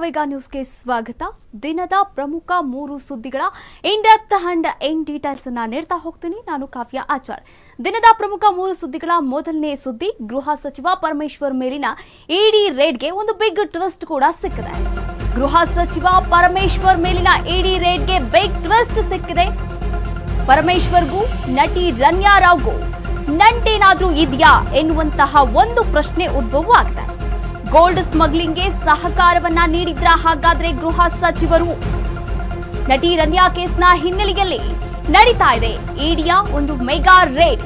ಪೂರ್ವವೇಗ ನ್ಯೂಸ್ಗೆ ಸ್ವಾಗತ. ದಿನದ ಪ್ರಮುಖ ಮೂರು ಸುದ್ದಿಗಳ in depth and in details ಅನ್ನ ನೀಡ್ತಾ ಹೋಗ್ತೀನಿ. ನಾನು ಕಾವ್ಯ ಆಚಾರ್. ದಿನದ ಪ್ರಮುಖ ಮೂರು ಸುದ್ದಿಗಳ ಮೊದಲನೇ ಸುದ್ದಿ, ಗೃಹ ಸಚಿವ ಪರಮೇಶ್ವರ್ ಮೇಲಿನ ಇಡಿ ರೇಡ್ಗೆ ಒಂದು ಬಿಗ್ ಟ್ವಿಸ್ಟ್ ಕೂಡ ಸಿಕ್ಕಿದೆ. ಗೃಹ ಸಚಿವ ಪರಮೇಶ್ವರ್ ಮೇಲಿನ ಇಡಿ ರೇಡ್ಗೆ ಬಿಗ್ ಟ್ವಿಸ್ಟ್ ಸಿಕ್ಕಿದೆ. ಪರಮೇಶ್ವರ್ಗೂ ನಟಿ ರನ್ಯಾ ರಾವ್ಗೂ ನಂಟೇನಾದ್ರೂ ಇದೆಯಾ ಎನ್ನುವಂತಹ ಒಂದು ಪ್ರಶ್ನೆ ಉದ್ಭವವಾಗಿದೆ. ಗೋಲ್ಡ್ ಸ್ಮಗ್ಲಿಂಗ್ಗೆ ಸಹಕಾರವನ್ನ ನೀಡಿದ್ರ ಹಾಗಾದ್ರೆ ಗೃಹ ಸಚಿವರು? ನಟಿ ರನ್ಯಾ ಕೇಸ್ನ ಹಿನ್ನೆಲೆಯಲ್ಲಿ ನಡೀತಾ ಇದೆ ಇಡಿಯ ಒಂದು ಮೆಗಾ ರೇಡ್.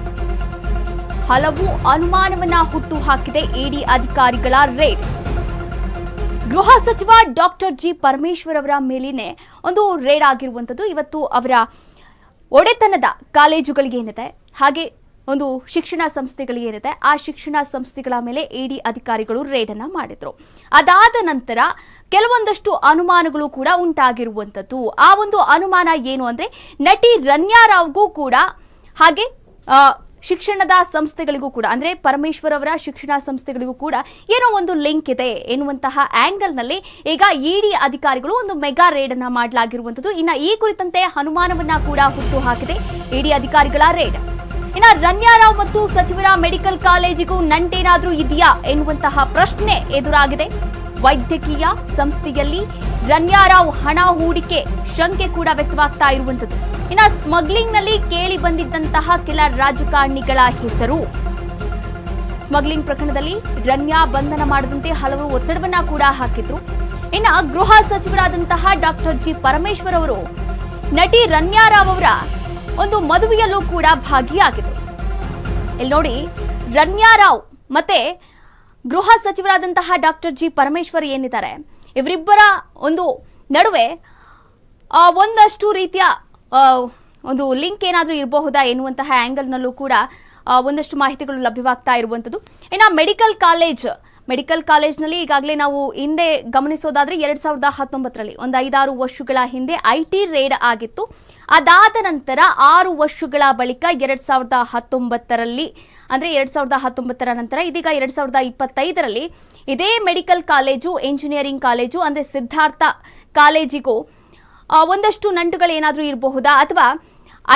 ಹಲವು ಅನುಮಾನವನ್ನ ಹುಟ್ಟು ಹಾಕಿದೆ ಇಡಿ ಅಧಿಕಾರಿಗಳ ರೇಡ್. ಗೃಹ ಸಚಿವ ಡಾಕ್ಟರ್ ಜಿ ಪರಮೇಶ್ವರ್ ಅವರ ಮೇಲಿನೇ ಒಂದು ರೇಡ್ ಆಗಿರುವಂಥದ್ದು. ಇವತ್ತು ಅವರ ಒಡೆತನದ ಕಾಲೇಜುಗಳಿಗೆ ಏನಿದೆ? ಹಾಗೆ ಒಂದು ಶಿಕ್ಷಣ ಸಂಸ್ಥೆಗಳಿಗೇನಿದೆ ಆ ಶಿಕ್ಷಣ ಸಂಸ್ಥೆಗಳ ಮೇಲೆ ಇಡಿ ಅಧಿಕಾರಿಗಳು ರೇಡ್ ಅನ್ನ ಮಾಡಿದ್ರು. ಅದಾದ ನಂತರ ಕೆಲವೊಂದಷ್ಟು ಅನುಮಾನಗಳು ಕೂಡ ಉಂಟಾಗಿರುವಂಥದ್ದು. ಆ ಒಂದು ಅನುಮಾನ ಏನು ಅಂದ್ರೆ, ನಟಿ ರನ್ಯಾ ರಾವ್ಗೂ ಕೂಡ ಹಾಗೆ ಶಿಕ್ಷಣದ ಸಂಸ್ಥೆಗಳಿಗೂ ಕೂಡ, ಅಂದ್ರೆ ಪರಮೇಶ್ವರ್ ಅವರ ಶಿಕ್ಷಣ ಸಂಸ್ಥೆಗಳಿಗೂ ಕೂಡ ಏನೋ ಒಂದು ಲಿಂಕ್ ಇದೆ ಎನ್ನುವಂತಹ ಆಂಗಲ್ನಲ್ಲಿ ಈಗ ಇಡಿ ಅಧಿಕಾರಿಗಳು ಒಂದು ಮೆಗಾ ರೇಡ್ ಅನ್ನ ಮಾಡಲಾಗಿರುವಂತದ್ದು ಇನ್ನ ಈ ಕುರಿತಂತೆ ಅನುಮಾನವನ್ನ ಕೂಡ ಹುಟ್ಟು ಹಾಕಿದೆ ಇಡಿ ಅಧಿಕಾರಿಗಳ ರೇಡ್. ಇನ್ನ ರನ್ಯಾರಾವ್ ಮತ್ತು ಸಚಿವರ ಮೆಡಿಕಲ್ ಕಾಲೇಜಿಗೂ ನಂಟೇನಾದ್ರೂ ಇದೆಯಾ ಎನ್ನುವಂತಹ ಪ್ರಶ್ನೆ ಎದುರಾಗಿದೆ. ವೈದ್ಯಕೀಯ ಸಂಸ್ಥೆಯಲ್ಲಿ ರನ್ಯಾರಾವ್ ಹಣ ಹೂಡಿಕೆ ಶಂಕೆ ಕೂಡ ವ್ಯಕ್ತವಾಗ್ತಾ ಇರುವಂತದ್ದು ಇನ್ನ ಸ್ಮಗ್ಲಿಂಗ್ನಲ್ಲಿ ಕೇಳಿ ಬಂದಿದ್ದಂತಹ ಕೆಲ ರಾಜಕಾರಣಿಗಳ ಹೆಸರು. ಸ್ಮಗ್ಲಿಂಗ್ ಪ್ರಕರಣದಲ್ಲಿ ರನ್ಯಾ ಬಂಧನ ಮಾಡದಂತೆ ಹಲವರು ಒತ್ತಡವನ್ನ ಕೂಡ ಹಾಕಿದ್ರು. ಇನ್ನ ಗೃಹ ಸಚಿವರಾದಂತಹ ಡಾಕ್ಟರ್ ಜಿ ಪರಮೇಶ್ವರ್ ಅವರು ನಟಿ ರನ್ಯಾರಾವ್ ಅವರ ಒಂದು ಮದುವೆಯಲ್ಲೂ ಕೂಡ ಭಾಗಿಯಾಗಿದ್ರು ಇಲ್ಲಿ ನೋಡಿ, ರನ್ಯಾ ರಾವ್ ಮತ್ತೆ ಗೃಹ ಸಚಿವರಾದಂತಹ ಡಾಕ್ಟರ್ ಜಿ ಪರಮೇಶ್ವರ್ ಏನಿದ್ದಾರೆ? ಇವರಿಬ್ಬರ ಒಂದು ನಡುವೆ ಒಂದಷ್ಟು ರೀತಿಯ ಒಂದು ಲಿಂಕ್ ಏನಾದರೂ ಇರಬಹುದಾ ಎನ್ನುವಂತಹ ಆ್ಯಂಗಲ್ನಲ್ಲೂ ಕೂಡ ಒಂದಷ್ಟು ಮಾಹಿತಿಗಳು ಲಭ್ಯವಾಗ್ತಾ ಇರುವಂಥದ್ದು. ಇನ್ನು ಮೆಡಿಕಲ್ ಕಾಲೇಜ್, ಮೆಡಿಕಲ್ ಕಾಲೇಜ್ನಲ್ಲಿ ಈಗಾಗಲೇ ನಾವು ಹಿಂದೆ ಗಮನಿಸೋದಾದರೆ ಎರಡು ಸಾವಿರದ ಹತ್ತೊಂಬತ್ತರಲ್ಲಿ, ಒಂದು ಐದಾರು ವರ್ಷಗಳ ಹಿಂದೆ ಐ ಟಿ ರೇಡ್ ಆಗಿತ್ತು. ಅದಾದ ನಂತರ ಆರು ವರ್ಷಗಳ ಬಳಿಕ ಎರಡ್ ಸಾವಿರದ ಹತ್ತೊಂಬತ್ತರಲ್ಲಿ, ಅಂದ್ರೆ ಎರಡ್ ಸಾವಿರದ ಹತ್ತೊಂಬತ್ತರ ನಂತರ, ಇದೀಗ ಎರಡ್ ಸಾವಿರದ ಇಪ್ಪತ್ತೈದರಲ್ಲಿ ಇದೇ ಮೆಡಿಕಲ್ ಕಾಲೇಜು ಇಂಜಿನಿಯರಿಂಗ್ ಕಾಲೇಜು, ಅಂದ್ರೆ ಸಿದ್ಧಾರ್ಥ ಕಾಲೇಜಿಗೂ ಒಂದಷ್ಟು ಒಂದಷ್ಟು ನಂಟುಗಳೇನಾದರೂ ಇರಬಹುದಾ? ಅಥವಾ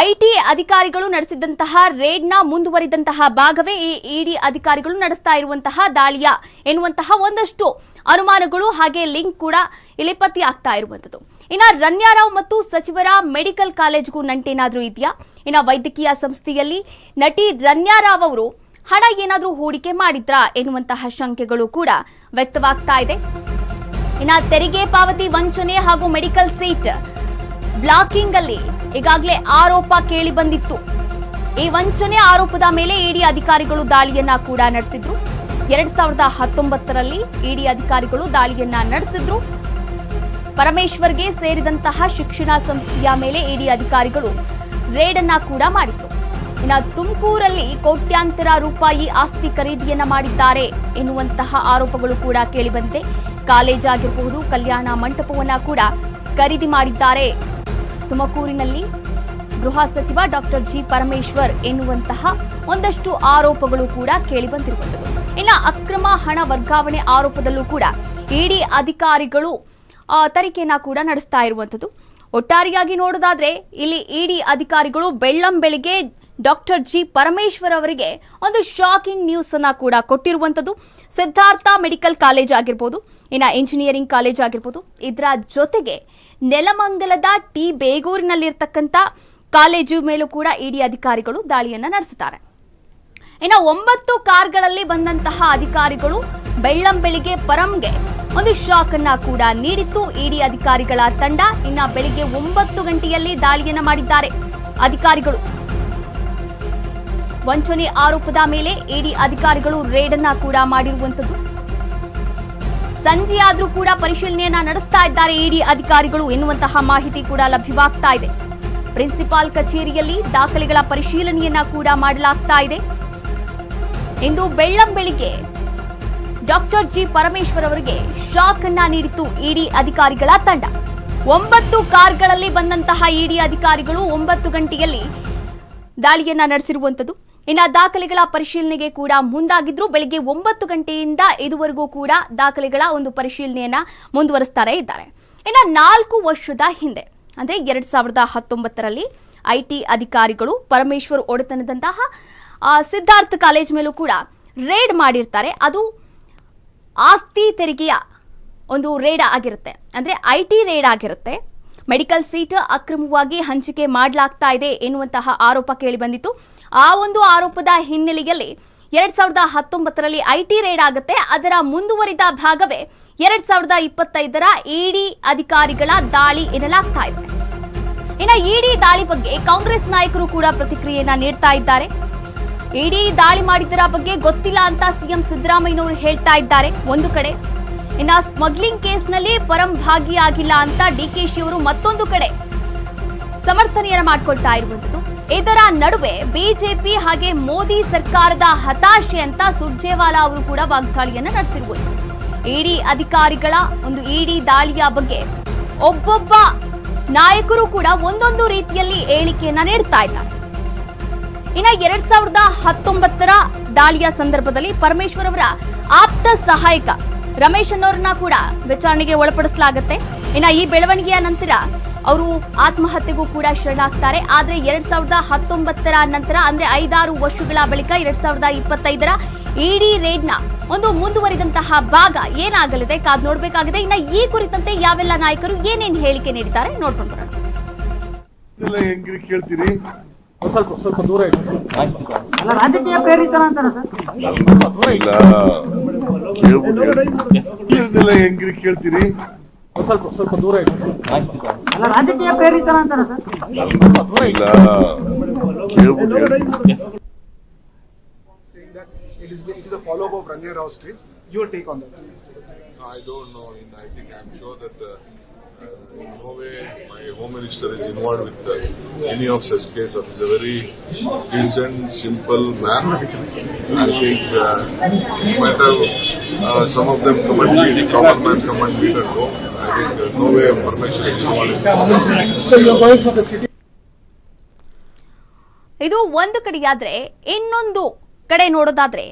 ಐ ಟಿ ಅಧಿಕಾರಿಗಳು ನಡೆಸಿದಂತಹ ರೇಡ್ನ ಮುಂದುವರಿದಂತಹ ಭಾಗವೇ ಈ ಇಡಿ ಅಧಿಕಾರಿಗಳು ನಡೆಸ್ತಾ ಇರುವಂತಹ ದಾಳಿಯ ಎನ್ನುವಂತಹ ಒಂದಷ್ಟು ಅನುಮಾನಗಳು ಹಾಗೆ ಲಿಂಕ್ ಕೂಡ ಇಲ್ಲಿ ಪತ್ತೆ ಆಗ್ತಾ ಇರುವಂಥದ್ದು. ಇನ್ನ ರನ್ಯಾರಾವ್ ಮತ್ತು ಸಚಿವರ ಮೆಡಿಕಲ್ ಕಾಲೇಜ್ಗೂ ನಂಟೇನಾದ್ರೂ ಇದೆಯಾ? ಇನ್ನ ವೈದ್ಯಕೀಯ ಸಂಸ್ಥೆಯಲ್ಲಿ ನಟಿ ರನ್ಯಾರಾವ್ ಅವರು ಹಣ ಏನಾದರೂ ಹೂಡಿಕೆ ಮಾಡಿದ್ರಾ ಎನ್ನುವಂತಹ ಶಂಕೆಗಳು ಕೂಡ ವ್ಯಕ್ತವಾಗ್ತಾ ಇದೆ. ಇನ್ನ ತೆರಿಗೆ ಪಾವತಿ ವಂಚನೆ ಹಾಗೂ ಮೆಡಿಕಲ್ ಸೀಟ್ ಬ್ಲಾಕಿಂಗ್ ಅಲ್ಲಿ ಈಗಾಗಲೇ ಆರೋಪ ಕೇಳಿ ಬಂದಿತ್ತು. ಈ ವಂಚನೆ ಆರೋಪದ ಮೇಲೆ ಇಡಿ ಅಧಿಕಾರಿಗಳು ದಾಳಿಯನ್ನ ಕೂಡ ನಡೆಸಿದ್ರು. ಎರಡ್ ಸಾವಿರದ ಹತ್ತೊಂಬತ್ತರಲ್ಲಿ ಇಡಿ ಅಧಿಕಾರಿಗಳು ದಾಳಿಯನ್ನ ನಡೆಸಿದ್ರು. ಪರಮೇಶ್ವರ್ಗೆ ಸೇರಿದಂತಹ ಶಿಕ್ಷಣ ಸಂಸ್ಥೆಯ ಮೇಲೆ ಇಡಿ ಅಧಿಕಾರಿಗಳು ರೇಡ್ ಅನ್ನ ಕೂಡ ಮಾಡಿದರು. ಇನ್ನು ತುಮಕೂರಲ್ಲಿ ಕೋಟ್ಯಾಂತರ ರೂಪಾಯಿ ಆಸ್ತಿ ಖರೀದಿಯನ್ನ ಮಾಡಿದ್ದಾರೆ ಎನ್ನುವಂತಹ ಆರೋಪಗಳು ಕೂಡ ಕೇಳಿಬಂತೆ ಕಾಲೇಜ್ ಆಗಿರಬಹುದು, ಕಲ್ಯಾಣ ಮಂಟಪವನ್ನ ಕೂಡ ಖರೀದಿ ಮಾಡಿದ್ದಾರೆ. ತುಮಕೂರಿನಲ್ಲಿ ಗೃಹ ಸಚಿವ ಡಾಕ್ಟರ್ ಜಿ ಪರಮೇಶ್ವರ್ ಎನ್ನುವಂತಹ ಒಂದಷ್ಟು ಆರೋಪಗಳು ಕೂಡ ಕೇಳಿಬಂದಿರುವಂಥದ್ದು. ಇನ್ನು ಅಕ್ರಮ ಹಣ ವರ್ಗಾವಣೆ ಆರೋಪದಲ್ಲೂ ಕೂಡ ಇಡಿ ಅಧಿಕಾರಿಗಳು ತನಿಖೆಯನ್ನ ಕೂಡ ನಡೆಸ್ತಾ ಇರುವಂಥದ್ದು ಒಟ್ಟಾರೆಯಾಗಿ ನೋಡೋದಾದ್ರೆ, ಇಲ್ಲಿ ಇಡಿ ಅಧಿಕಾರಿಗಳು ಬೆಳ್ಳಂ ಬೆಳಿಗ್ಗೆ ಡಾಕ್ಟರ್ ಜಿ ಪರಮೇಶ್ವರ್ ಅವರಿಗೆ ಒಂದು ಶಾಕಿಂಗ್ ನ್ಯೂಸ್ ಅನ್ನ ಕೂಡ ಕೊಟ್ಟಿರುವಂಥದ್ದು ಸಿದ್ಧಾರ್ಥ ಮೆಡಿಕಲ್ ಕಾಲೇಜ್ ಆಗಿರ್ಬೋದು, ಇನ್ನು ಇಂಜಿನಿಯರಿಂಗ್ ಕಾಲೇಜ್ ಆಗಿರ್ಬೋದು, ಇದರ ಜೊತೆಗೆ ನೆಲಮಂಗಲದ ಟಿ ಬೇಗೂರಿನಲ್ಲಿರ್ತಕ್ಕಂಥ ಕಾಲೇಜು ಮೇಲೂ ಕೂಡ ಇಡಿ ಅಧಿಕಾರಿಗಳು ದಾಳಿಯನ್ನು ನಡೆಸುತ್ತಾರೆ ಇನ್ನು ಒಂಬತ್ತು ಕಾರ್ಗಳಲ್ಲಿ ಬಂದಂತಹ ಅಧಿಕಾರಿಗಳು ಬೆಳ್ಳಂ ಬೆಳಿಗ್ಗೆ ಪರಂಗೆ ಒಂದು ಶಾಕ್ ಅನ್ನ ಕೂಡ ನೀಡಿತ್ತು. ಇಡಿ ಅಧಿಕಾರಿಗಳ ತಂಡ ಇನ್ನ ಬೆಳಿಗ್ಗೆ ಒಂಬತ್ತು ಗಂಟೆಯಲ್ಲಿ ದಾಳಿಯನ್ನ ಮಾಡಿದ್ದಾರೆ. ಅಧಿಕಾರಿಗಳು ವಂಚನೆ ಆರೋಪದ ಮೇಲೆ ಇಡಿ ಅಧಿಕಾರಿಗಳು ರೇಡ್ ಅನ್ನ ಕೂಡ ಮಾಡಿರುವಂತದ್ದು ಸಂಜೆಯಾದರೂ ಕೂಡ ಪರಿಶೀಲನೆಯನ್ನ ನಡೆಸ್ತಾ ಇದ್ದಾರೆ ಇಡಿ ಅಧಿಕಾರಿಗಳು ಎನ್ನುವಂತಹ ಮಾಹಿತಿ ಕೂಡ ಲಭ್ಯವಾಗ್ತಾ ಇದೆ. ಪ್ರಿನ್ಸಿಪಾಲ್ ಕಚೇರಿಯಲ್ಲಿ ದಾಖಲೆಗಳ ಪರಿಶೀಲನೆಯನ್ನ ಕೂಡ ಮಾಡಲಾಗ್ತಾ ಇದೆ. ಇಂದು ಬೆಳ್ಳಂ ಬೆಳಿಗ್ಗೆ ಡಾಕ್ಟರ್ ಜಿ ಪರಮೇಶ್ವರ್ ಅವರಿಗೆ ಶಾಕ್ ಅನ್ನ ನೀಡಿತು ಇಡಿ ಅಧಿಕಾರಿಗಳ ತಂಡ. ಒಂಬತ್ತು ಕಾರ್ಗಳಲ್ಲಿ ಬಂದಂತಹ ಇಡಿ ಅಧಿಕಾರಿಗಳು ಒಂಬತ್ತು ಗಂಟೆಯಲ್ಲಿ ದಾಳಿಯನ್ನ ನಡೆಸಿರುವಂತದ್ದು. ಇನ್ನು ದಾಖಲೆಗಳ ಪರಿಶೀಲನೆಗೆ ಕೂಡ ಮುಂದಾಗಿದ್ರು. ಬೆಳಗ್ಗೆ ಒಂಬತ್ತು ಗಂಟೆಯಿಂದ ಇದುವರೆಗೂ ಕೂಡ ದಾಖಲೆಗಳ ಒಂದು ಪರಿಶೀಲನೆಯನ್ನ ಮುಂದುವರಿಸ್ತಾರೆ ಇದ್ದಾರೆ. ಇನ್ನು ನಾಲ್ಕು ವರ್ಷದ ಹಿಂದೆ, ಅಂದ್ರೆ ಎರಡ್ ಸಾವಿರದ ಹತ್ತೊಂಬತ್ತರಲ್ಲಿ ಐಟಿ ಅಧಿಕಾರಿಗಳು ಪರಮೇಶ್ವರ್ ಒಡೆತನದಂತಹ ಸಿದ್ಧಾರ್ಥ ಕಾಲೇಜ್ ಮೇಲೂ ಕೂಡ ರೇಡ್ ಮಾಡಿರ್ತಾರೆ. ಅದು ಆಸ್ತಿ ತೆರಿಗೆಯ ಒಂದು ರೇಡ್ ಆಗಿರುತ್ತೆ. ಅಂದರೆ ಐ ಟಿ ರೇಡ್ ಆಗಿರುತ್ತೆ. ಮೆಡಿಕಲ್ ಸೀಟ್ ಅಕ್ರಮವಾಗಿ ಹಂಚಿಕೆ ಮಾಡಲಾಗ್ತಾ ಇದೆ ಎನ್ನುವಂತಹ ಆರೋಪ ಕೇಳಿ ಬಂದಿತ್ತು. ಆ ಒಂದು ಆರೋಪದ ಹಿನ್ನೆಲೆಯಲ್ಲಿ ಎರಡ್ ಸಾವಿರದ ಹತ್ತೊಂಬತ್ತರಲ್ಲಿ ಐ ಟಿ ರೇಡ್ ಆಗುತ್ತೆ. ಅದರ ಮುಂದುವರಿದ ಭಾಗವೇ ಎರಡ್ ಸಾವಿರದ ಇಪ್ಪತ್ತೈದರ ಇಡಿ ಅಧಿಕಾರಿಗಳ ದಾಳಿ ಎನ್ನಲಾಗ್ತಾ ಇದೆ. ಇನ್ನು ಇಡಿ ದಾಳಿ ಬಗ್ಗೆ ಕಾಂಗ್ರೆಸ್ ನಾಯಕರು ಕೂಡ ಪ್ರತಿಕ್ರಿಯೆಯನ್ನ ನೀಡ್ತಾ ಇದ್ದಾರೆ. ಇಡಿ ದಾಳಿ ಮಾಡಿದ್ದರ ಬಗ್ಗೆ ಗೊತ್ತಿಲ್ಲ ಅಂತ ಸಿಎಂ ಸಿದ್ದರಾಮಯ್ಯನವರು ಹೇಳ್ತಾ ಇದ್ದಾರೆ. ಒಂದು ಕಡೆ, ಇನ್ನ ಸ್ಮಗ್ಲಿಂಗ್ ಕೇಸ್ನಲ್ಲಿ ಪರಂ ಭಾಗಿಯಾಗಿಲ್ಲ ಅಂತ ಡಿಕೆಶಿ ಅವರು ಮತ್ತೊಂದು ಕಡೆ ಸಮರ್ಥನೆಯನ್ನ ಮಾಡ್ಕೊಳ್ತಾ ಇರುವಂತದ್ದು ಇದರ ನಡುವೆ ಬಿಜೆಪಿ ಹಾಗೆ ಮೋದಿ ಸರ್ಕಾರದ ಹತಾಶೆ ಅಂತ ಸುರ್ಜೇವಾಲಾ ಅವರು ಕೂಡ ವಾಗ್ದಾಳಿಯನ್ನು ನಡೆಸಿರುವುದು ಇಡಿ ಅಧಿಕಾರಿಗಳ, ಒಂದು ಇಡಿ ದಾಳಿಯ ಬಗ್ಗೆ ಒಬ್ಬೊಬ್ಬ ನಾಯಕರು ಕೂಡ ಒಂದೊಂದು ರೀತಿಯಲ್ಲಿ ಹೇಳಿಕೆಯನ್ನ ನೀಡ್ತಾ ಇದ್ದಾರೆ. ಇನ್ನ ಎರಡ್ ಸಾವಿರದ ಹತ್ತೊಂಬತ್ತರ ದಾಳಿಯ ಸಂದರ್ಭದಲ್ಲಿ ಪರಮೇಶ್ವರ್ ಅವರ ಆಪ್ತ ಸಹಾಯಕ ರಮೇಶ್ ಅನ್ನೋರನ್ನ ಕೂಡ ವಿಚಾರಣೆಗೆ ಒಳಪಡಿಸಲಾಗುತ್ತೆ. ಇನ್ನ ಈ ಬೆಳವಣಿಗೆಯ ನಂತರ ಅವರು ಆತ್ಮಹತ್ಯೆಗೂ ಕೂಡ ಶರಣಾಗ್ತಾರೆ. ಆದ್ರೆ ಎರಡ್ ಸಾವಿರದ ಹತ್ತೊಂಬತ್ತರ ನಂತರ, ಅಂದ್ರೆ ಐದಾರು ವರ್ಷಗಳ ಬಳಿಕ, ಎರಡ್ ಸಾವಿರದ ಇಪ್ಪತ್ತೈದರ ಇಡಿ ರೇಡ್ನ ಒಂದು ಮುಂದುವರಿದಂತಹ ಭಾಗ ಏನಾಗಲಿದೆ ಕಾದ್ ನೋಡ್ಬೇಕಾಗಿದೆ. ಇನ್ನ ಈ ಕುರಿತಂತೆ ಯಾವೆಲ್ಲ ನಾಯಕರು ಏನೇನು ಹೇಳಿಕೆ ನೀಡಿದ್ದಾರೆ ನೋಡ್ಕೊಂಡು ಬರೋಣ. ಸ್ವಲ್ಪ ಸ್ವಲ್ಪ ದೂರ ಇಡಿ. ಅಲ್ಲ ರಾಜಕೀಯ ಪ್ರೇರಿತನ ಅಂತಾರ ಸರ್? ಇಲ್ಲ. ಹೇಳ್ಬಿಟ್ಟು ಹೆಂಗ್ರಿ ಕೇಳ್ತೀರಿ? ಸ್ವಲ್ಪ ಸ್ವಲ್ಪ ದೂರ ಇಡಿ. ಅಲ್ಲ ರಾಜಕೀಯ ಪ್ರೇರಿತನ ಅಂತಾರ ಸರ್? ಇಲ್ಲ. ಹೇಳ್ಬಿಟ್ಟು saying that it is it is a follow-up of Rania Rao's case. Your take on that? I don't know. In, I think I'm sure that uh, no way my home minister is involved with uh, any of such case. Of He's a very decent, simple man. I think uh, no matter uh, some of them come and meet, common man come and meet and go. I think uh, no way permission is involved. in So you're going for the city. ಇದು ಒಂದು ಕಡೆಯಾದ್ರೆ ಇನ್ನೊಂದು ಕಡೆ ನೋಡೋದಾದ್ರೆ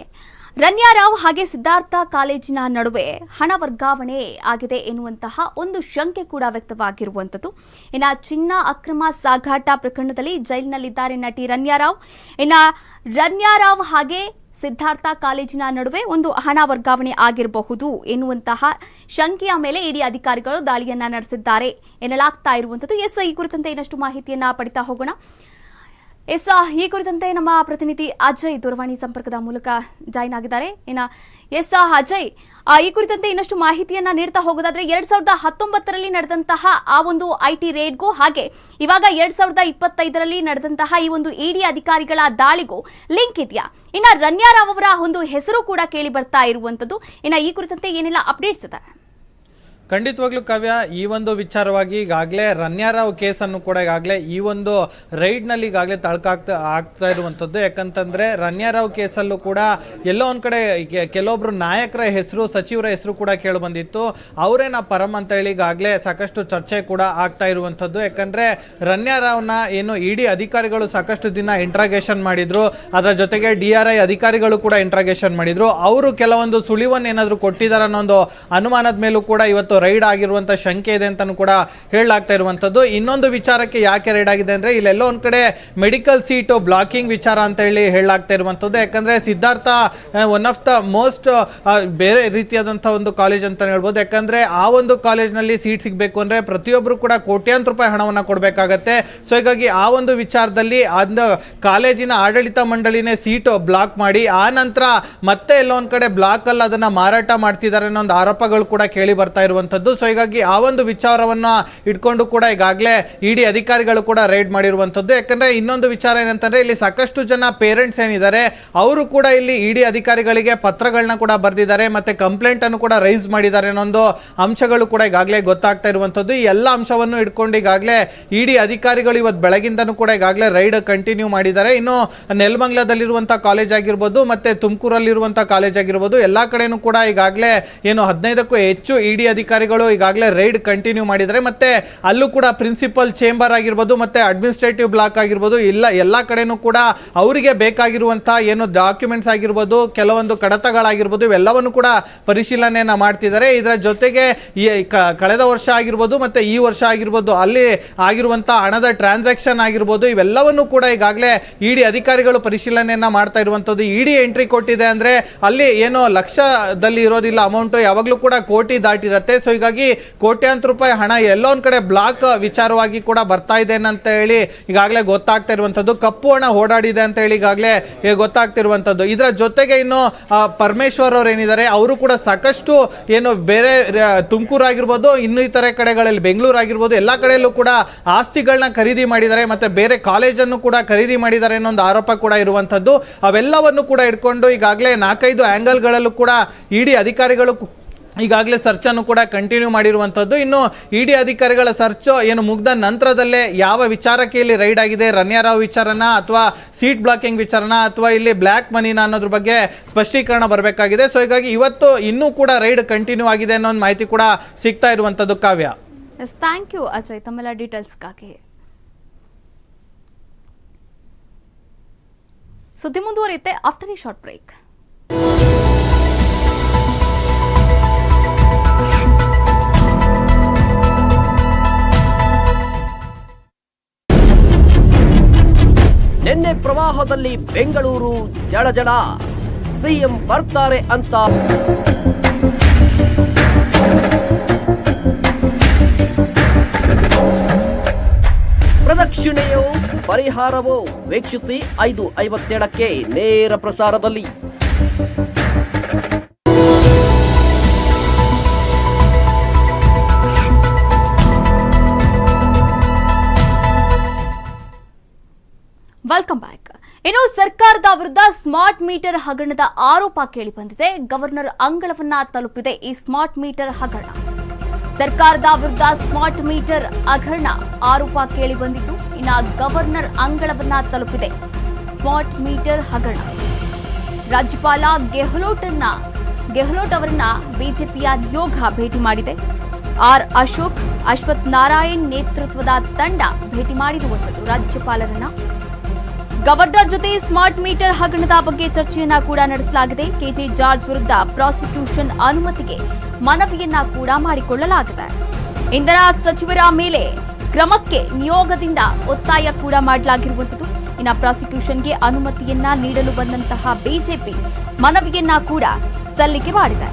ರನ್ಯಾರಾವ್ ಹಾಗೆ ಸಿದ್ಧಾರ್ಥ ಕಾಲೇಜಿನ ನಡುವೆ ಹಣ ವರ್ಗಾವಣೆ ಆಗಿದೆ ಎನ್ನುವಂತಹ ಒಂದು ಶಂಕೆ ಕೂಡ ವ್ಯಕ್ತವಾಗಿರುವಂಥದ್ದು. ಇನ್ನು ಚಿನ್ನ ಅಕ್ರಮ ಸಾಗಾಟ ಪ್ರಕರಣದಲ್ಲಿ ಜೈಲಿನಲ್ಲಿದ್ದಾರೆ ನಟಿ ರನ್ಯಾರಾವ್ ಇನ್ನು ರನ್ಯಾರಾವ್ ಹಾಗೆ ಸಿದ್ಧಾರ್ಥ ಕಾಲೇಜಿನ ನಡುವೆ ಒಂದು ಹಣ ವರ್ಗಾವಣೆ ಆಗಿರಬಹುದು ಎನ್ನುವಂತಹ ಶಂಕೆಯ ಮೇಲೆ ಇಡಿ ಅಧಿಕಾರಿಗಳು ದಾಳಿಯನ್ನ ನಡೆಸಿದ್ದಾರೆ ಎನ್ನಲಾಗ್ತಾ ಇರುವಂಥದ್ದು. ಎಸ್ ಈ ಕುರಿತಂತೆ ಇನ್ನಷ್ಟು ಮಾಹಿತಿಯನ್ನ ಪಡಿತಾ ಹೋಗೋಣ. ಎಸ್ ಈ ಕುರಿತಂತೆ ನಮ್ಮ ಪ್ರತಿನಿಧಿ ಅಜಯ್ ದೂರವಾಣಿ ಸಂಪರ್ಕದ ಮೂಲಕ ಜಾಯಿನ್ ಆಗಿದ್ದಾರೆ. ಇನ್ನ ಎಸ್ ಅಜಯ್ ಈ ಕುರಿತಂತೆ ಇನ್ನಷ್ಟು ಮಾಹಿತಿಯನ್ನ ನೀಡ್ತಾ ಹೋಗೋದಾದ್ರೆ ಎರಡ್ ಸಾವಿರದ ಹತ್ತೊಂಬತ್ತರಲ್ಲಿ ನಡೆದಂತಹ ಆ ಒಂದು ಐ ಟಿ ರೇಡ್ಗೂ ಹಾಗೆ ಇವಾಗ ಎರಡ್ ಸಾವಿರದ ಇಪ್ಪತ್ತೈದರಲ್ಲಿ ನಡೆದಂತಹ ಈ ಒಂದು ಇಡಿ ಅಧಿಕಾರಿಗಳ ದಾಳಿಗೂ ಲಿಂಕ್ ಇದೆಯಾ? ಇನ್ನ ರನ್ಯಾರಾವ್ ಅವರ ಒಂದು ಹೆಸರು ಕೂಡ ಕೇಳಿ ಬರ್ತಾ ಇರುವಂತದ್ದು. ಇನ್ನ ಈ ಕುರಿತಂತೆ ಏನೆಲ್ಲ ಅಪ್ಡೇಟ್ಸ್ ಇದೆ? ಖಂಡಿತವಾಗ್ಲೂ ಕಾವ್ಯ, ಈ ಒಂದು ವಿಚಾರವಾಗಿ ಈಗಾಗಲೇ ರನ್ಯಾರಾವ್ ಕೇಸನ್ನು ಕೂಡ ಈಗಾಗಲೇ ಈ ಒಂದು ರೈಡ್ನಲ್ಲಿ ಈಗಾಗಲೇ ತಳ್ಕಾಗ್ತಾ ಆಗ್ತಾ ಇರುವಂಥದ್ದು. ಯಾಕಂತಂದರೆ ರನ್ಯಾರಾವ್ ಕೇಸಲ್ಲೂ ಕೂಡ ಎಲ್ಲೋ ಒಂದು ಕಡೆ ಕೆಲವೊಬ್ಬರು ನಾಯಕರ ಹೆಸರು, ಸಚಿವರ ಹೆಸರು ಕೂಡ ಕೇಳಿ ಬಂದಿತ್ತು. ಅವರೇನ ಪರಂ ಅಂತ ಹೇಳಿ ಈಗಾಗಲೇ ಸಾಕಷ್ಟು ಚರ್ಚೆ ಕೂಡ ಆಗ್ತಾ ಇರುವಂಥದ್ದು. ಯಾಕಂದರೆ ರನ್ಯಾರಾವ್ನ ಏನು ಇಡಿ ಅಧಿಕಾರಿಗಳು ಸಾಕಷ್ಟು ದಿನ ಇಂಟ್ರಾಗೇಷನ್ ಮಾಡಿದರು. ಅದರ ಜೊತೆಗೆ ಡಿ ಆರ್ ಐ ಅಧಿಕಾರಿಗಳು ಕೂಡ ಇಂಟ್ರಾಗೇಷನ್ ಮಾಡಿದರು. ಅವರು ಕೆಲವೊಂದು ಸುಳಿವನ್ನು ಏನಾದರೂ ಕೊಟ್ಟಿದ್ದಾರೆ ಅನ್ನೋ ಒಂದು ಅನುಮಾನದ ಮೇಲೂ ಕೂಡ ಇವತ್ತು ರೈಡ್ ಆಗಿರುವಂಥ ಶಂಕೆ ಇದೆ ಅಂತಲೂ ಕೂಡ ಹೇಳಲಾಗ್ತಾ ಇರುವಂತದ್ದು ಇನ್ನೊಂದು ವಿಚಾರಕ್ಕೆ ಯಾಕೆ ರೈಡ್ ಆಗಿದೆ ಅಂದರೆ ಇಲ್ಲೆಲ್ಲೋ ಒಂದ್ ಕಡೆ ಮೆಡಿಕಲ್ ಸೀಟು ಬ್ಲಾಕಿಂಗ್ ವಿಚಾರ ಅಂತ ಹೇಳಿ ಹೇಳಲಾಗ್ತಾ ಇರುವಂತದ್ದು ಯಾಕಂದ್ರೆ Siddhartha one of the most ಬೇರೆ ರೀತಿಯಾದಂಥ ಒಂದು ಕಾಲೇಜ್ ಅಂತ ಹೇಳ್ಬೋದು. ಯಾಕಂದ್ರೆ ಆ ಒಂದು ಕಾಲೇಜ್ನಲ್ಲಿ ಸೀಟ್ ಸಿಗಬೇಕು ಅಂದ್ರೆ ಪ್ರತಿಯೊಬ್ಬರು ಕೂಡ ಕೋಟ್ಯಾಂತರ ರೂಪಾಯಿ ಹಣವನ್ನು ಕೊಡಬೇಕಾಗತ್ತೆ. ಸೊ ಹೀಗಾಗಿ ಆ ಒಂದು ವಿಚಾರದಲ್ಲಿ ಅಂದ ಕಾಲೇಜಿನ ಆಡಳಿತ ಮಂಡಳಿನೇ ಸೀಟು ಬ್ಲಾಕ್ ಮಾಡಿ, ಆ ನಂತರ ಮತ್ತೆ ಎಲ್ಲೋ ಕಡೆ ಬ್ಲಾಕ್ ಅದನ್ನು ಮಾರಾಟ ಮಾಡ್ತಿದ್ದಾರೆ ಅನ್ನೋ ಒಂದು ಆರೋಪಗಳು ಕೂಡ ಕೇಳಿ ಬರ್ತಾ ಇರುವಂತದ್ದು ಸೊ ಹೀಗಾಗಿ ಆ ಒಂದು ವಿಚಾರವನ್ನು ಇಟ್ಕೊಂಡು ಕೂಡ ಈಗಾಗಲೇ ಇಡಿ ಅಧಿಕಾರಿಗಳು ಕೂಡ ರೈಡ್ ಮಾಡಿರುವಂಥದ್ದು. ಯಾಕಂದರೆ ಇನ್ನೊಂದು ವಿಚಾರ ಏನಂತಂದರೆ, ಇಲ್ಲಿ ಸಾಕಷ್ಟು ಜನ ಪೇರೆಂಟ್ಸ್ ಏನಿದ್ದಾರೆ, ಅವರು ಕೂಡ ಇಲ್ಲಿ ಇಡಿ ಅಧಿಕಾರಿಗಳಿಗೆ ಪತ್ರಗಳನ್ನ ಕೂಡ ಬರೆದಿದ್ದಾರೆ, ಮತ್ತು ಕಂಪ್ಲೇಂಟನ್ನು ಕೂಡ ರೈಸ್ ಮಾಡಿದ್ದಾರೆ ಅನ್ನೊಂದು ಅಂಶಗಳು ಕೂಡ ಈಗಾಗಲೇ ಗೊತ್ತಾಗ್ತಾ ಇರುವಂಥದ್ದು. ಈ ಎಲ್ಲ ಅಂಶವನ್ನು ಇಟ್ಕೊಂಡು ಈಗಾಗಲೇ ಇಡಿ ಅಧಿಕಾರಿಗಳು ಇವತ್ತು ಬೆಳಗಿಂದನೂ ಕೂಡ ಈಗಾಗಲೇ ರೈಡ್ ಕಂಟಿನ್ಯೂ ಮಾಡಿದ್ದಾರೆ. ಇನ್ನು ನೆಲಮಂಗ್ಲದಲ್ಲಿರುವಂಥ ಕಾಲೇಜ್ ಆಗಿರ್ಬೋದು, ಮತ್ತು ತುಮಕೂರಲ್ಲಿರುವಂಥ ಕಾಲೇಜ್ ಆಗಿರ್ಬೋದು, ಎಲ್ಲ ಕಡೆನೂ ಕೂಡ ಈಗಾಗಲೇ ಏನು ಹದಿನೈದಕ್ಕೂ ಹೆಚ್ಚು ಇಡಿ ಅಧಿಕಾರಿ ಅಧಿಕಾರಿಗಳು ಈಗಾಗಲೇ ರೈಡ್ ಕಂಟಿನ್ಯೂ ಮಾಡಿದ್ದಾರೆ. ಮತ್ತೆ ಅಲ್ಲೂ ಕೂಡ ಪ್ರಿನ್ಸಿಪಲ್ ಚೇಂಬರ್ ಆಗಿರ್ಬೋದು, ಮತ್ತೆ ಅಡ್ಮಿನಿಸ್ಟ್ರೇಟಿವ್ ಬ್ಲಾಕ್ ಆಗಿರ್ಬೋದು, ಇಲ್ಲ, ಎಲ್ಲ ಕಡೆನೂ ಕೂಡ ಅವರಿಗೆ ಬೇಕಾಗಿರುವಂಥ ಏನು ಡಾಕ್ಯುಮೆಂಟ್ಸ್ ಆಗಿರ್ಬೋದು, ಕೆಲವೊಂದು ಕಡತಗಳಾಗಿರ್ಬೋದು, ಇವೆಲ್ಲವನ್ನು ಕೂಡ ಪರಿಶೀಲನೆಯನ್ನು ಮಾಡ್ತಿದ್ದಾರೆ. ಇದರ ಜೊತೆಗೆ ಕಳೆದ ವರ್ಷ ಆಗಿರ್ಬೋದು, ಮತ್ತೆ ಈ ವರ್ಷ ಆಗಿರ್ಬೋದು, ಅಲ್ಲಿ ಆಗಿರುವಂಥ ಹಣದ ಟ್ರಾನ್ಸಾಕ್ಷನ್ ಆಗಿರ್ಬೋದು, ಇವೆಲ್ಲವನ್ನು ಕೂಡ ಈಗಾಗಲೇ ಇಡಿ ಅಧಿಕಾರಿಗಳು ಪರಿಶೀಲನೆಯನ್ನು ಮಾಡ್ತಾ ಇರುವಂಥದ್ದು. ಇಡಿ ಎಂಟ್ರಿ ಕೊಟ್ಟಿದೆ ಅಂದ್ರೆ ಅಲ್ಲಿ ಏನೋ ಲಕ್ಷದಲ್ಲಿ ಇರೋದಿಲ್ಲ ಅಮೌಂಟ್ ಯಾವಾಗಲೂ ಕೂಡ ಕೋಟಿ ದಾಟಿರುತ್ತೆ. ಸೊ ಹೀಗಾಗಿ ಕೋಟ್ಯಾಂತರ ರೂಪಾಯಿ ಹಣ ಎಲ್ಲೋ ಒಂದ್ ಕಡೆ ಬ್ಲಾಕ್ ವಿಚಾರವಾಗಿ ಕೂಡ ಬರ್ತಾ ಇದೆ ಅಂತ ಹೇಳಿ ಈಗಾಗಲೇ ಗೊತ್ತಾಗ್ತಾ ಇರುವಂಥದ್ದು. ಕಪ್ಪು ಹಣ ಓಡಾಡಿದೆ ಅಂತ ಹೇಳಿ ಈಗಾಗಲೇ ಗೊತ್ತಾಗ್ತಿರುವಂಥದ್ದು ಇದರ ಜೊತೆಗೆ ಇನ್ನು ಪರಮೇಶ್ವರ್ ಅವರು ಏನಿದ್ದಾರೆ, ಅವರು ಕೂಡ ಸಾಕಷ್ಟು ಏನು ಬೇರೆ ತುಮಕೂರು ಆಗಿರ್ಬೋದು, ಇನ್ನು ಇತರೆ ಕಡೆಗಳಲ್ಲಿ ಬೆಂಗಳೂರು ಆಗಿರ್ಬೋದು, ಎಲ್ಲ ಕಡೆಯಲ್ಲೂ ಕೂಡ ಆಸ್ತಿಗಳನ್ನ ಖರೀದಿ ಮಾಡಿದ್ದಾರೆ ಮತ್ತೆ ಬೇರೆ ಕಾಲೇಜನ್ನು ಕೂಡ ಖರೀದಿ ಮಾಡಿದ್ದಾರೆ ಅನ್ನೋ ಒಂದು ಆರೋಪ ಕೂಡ ಇರುವಂಥದ್ದು. ಅವೆಲ್ಲವನ್ನು ಕೂಡ ಇಟ್ಕೊಂಡು ಈಗಾಗಲೇ ನಾಲ್ಕೈದು ಆ್ಯಂಗಲ್ಗಳಲ್ಲೂ ಕೂಡ ಇಡಿ ಅಧಿಕಾರಿಗಳು ಈಗಾಗಲೇ ಸರ್ಚನ್ನು ಕೂಡ ಕಂಟಿನ್ಯೂ ಮಾಡಿರುವಂಥದ್ದು. ಇನ್ನು ಇಡಿ ಅಧಿಕಾರಿಗಳ ಸರ್ಚು ಏನು ಮುಗ್ದ ನಂತರದಲ್ಲೇ ಯಾವ ವಿಚಾರಕ್ಕೆ ಇಲ್ಲಿ ರೈಡ್ ಆಗಿದೆ ರನ್ಯಾರಾವ್ ವಿಚಾರನ ಅಥವಾ ಸೀಟ್ ಬ್ಲಾಕಿಂಗ್ ವಿಚಾರನ ಅಥವಾ ಇಲ್ಲಿ ಬ್ಲ್ಯಾಕ್ ಮನಿನ ಅನ್ನೋದ್ರ ಬಗ್ಗೆ ಸ್ಪಷ್ಟೀಕರಣ ಬರಬೇಕಾಗಿದೆ. ಸೊ ಹೀಗಾಗಿ ಇವತ್ತು ಇನ್ನೂ ಕೂಡ ರೈಡ್ ಕಂಟಿನ್ಯೂ ಆಗಿದೆ ಅನ್ನೋ ಒಂದು ಮಾಹಿತಿ ಕೂಡ ಸಿಗ್ತಾ ಇರುವಂಥದ್ದು ಕಾವ್ಯ. ಥ್ಯಾಂಕ್ ಯು ಅಜಯ್ ತಮ್ಮೆಲ್ಲ ಡೀಟೇಲ್ಸ್ಗಾಗಿ ಸುದ್ದಿ ಮುಂದುವರಿಯುತ್ತೆ ಆಫ್ಟರ್ ಈ ಶಾರ್ಟ್ ಬ್ರೇಕ್ ನಿನ್ನೆ ಪ್ರವಾಹದಲ್ಲಿ ಬೆಂಗಳೂರು ಜಳಜಳ ಸಿಎಂ ಬರ್ತಾರೆ ಅಂತ ಪ್ರದಕ್ಷಿಣೆಯೋ ಪರಿಹಾರವೋ ವೀಕ್ಷಿಸಿ ಐದು ಐವತ್ತೇಳಕ್ಕೆ ನೇರ ಪ್ರಸಾರದಲ್ಲಿ. ವೆಲ್ಕಮ್ ಬ್ಯಾಕ್ ಇನ್ನು ಸರ್ಕಾರದ ವಿರುದ್ಧ ಸ್ಮಾರ್ಟ್ ಮೀಟರ್ ಹಗರಣದ ಆರೋಪ ಕೇಳಿ ಬಂದಿದೆ. ಗವರ್ನರ್ ಅಂಗಳವನ್ನ ತಲುಪಿದೆ ಈ ಸ್ಮಾರ್ಟ್ ಮೀಟರ್ ಹಗರಣ. ಸರ್ಕಾರದ ವಿರುದ್ಧ ಸ್ಮಾರ್ಟ್ ಮೀಟರ್ ಹಗರಣ ಆರೋಪ ಕೇಳಿ ಬಂದಿದ್ದು, ಇನ್ನು ಗವರ್ನರ್ ಅಂಗಳವನ್ನ ತಲುಪಿದೆ ಸ್ಮಾರ್ಟ್ ಮೀಟರ್ ಹಗರಣ. ರಾಜ್ಯಪಾಲ ಗೆಹ್ಲೋಟ್ನ ಗೆಹ್ಲೋಟ್ ಅವರನ್ನ ಬಿಜೆಪಿಯ ನಿಯೋಗ ಭೇಟಿ ಮಾಡಿದೆ. ಆರ್ ಅಶೋಕ್ ಅಶ್ವಥ್ ನಾರಾಯಣ್ ನೇತೃತ್ವದ ತಂಡ ಭೇಟಿ ಮಾಡಿರುವಂಥದ್ದು ರಾಜ್ಯಪಾಲರನ್ನ. ಗವರ್ನರ್ ಜೊತೆ ಸ್ಮಾರ್ಟ್ ಮೀಟರ್ ಹಗರಣದ ಬಗ್ಗೆ ಚರ್ಚೆಯನ್ನ ಕೂಡ ನಡೆಸಲಾಗಿದೆ. ಕೆಜೆ ಜಾರ್ಜ್ ವಿರುದ್ಧ ಪ್ರಾಸಿಕ್ಯೂಷನ್ ಅನುಮತಿಗೆ ಮನವಿಯನ್ನ ಕೂಡ ಮಾಡಿಕೊಳ್ಳಲಾಗಿದೆ. ಇಂಧನ ಸಚಿವರ ಮೇಲೆ ಕ್ರಮಕ್ಕೆ ನಿಯೋಗದಿಂದ ಒತ್ತಾಯ ಕೂಡ ಮಾಡಲಾಗಿರುವಂಥದ್ದು. ಇನ್ನು ಪ್ರಾಸಿಕ್ಯೂಷನ್ಗೆ ಅನುಮತಿಯನ್ನ ನೀಡಲು ಬಂದಂತಹ ಬಿಜೆಪಿ ಮನವಿಯನ್ನ ಕೂಡ ಸಲ್ಲಿಕೆ ಮಾಡಿದೆ.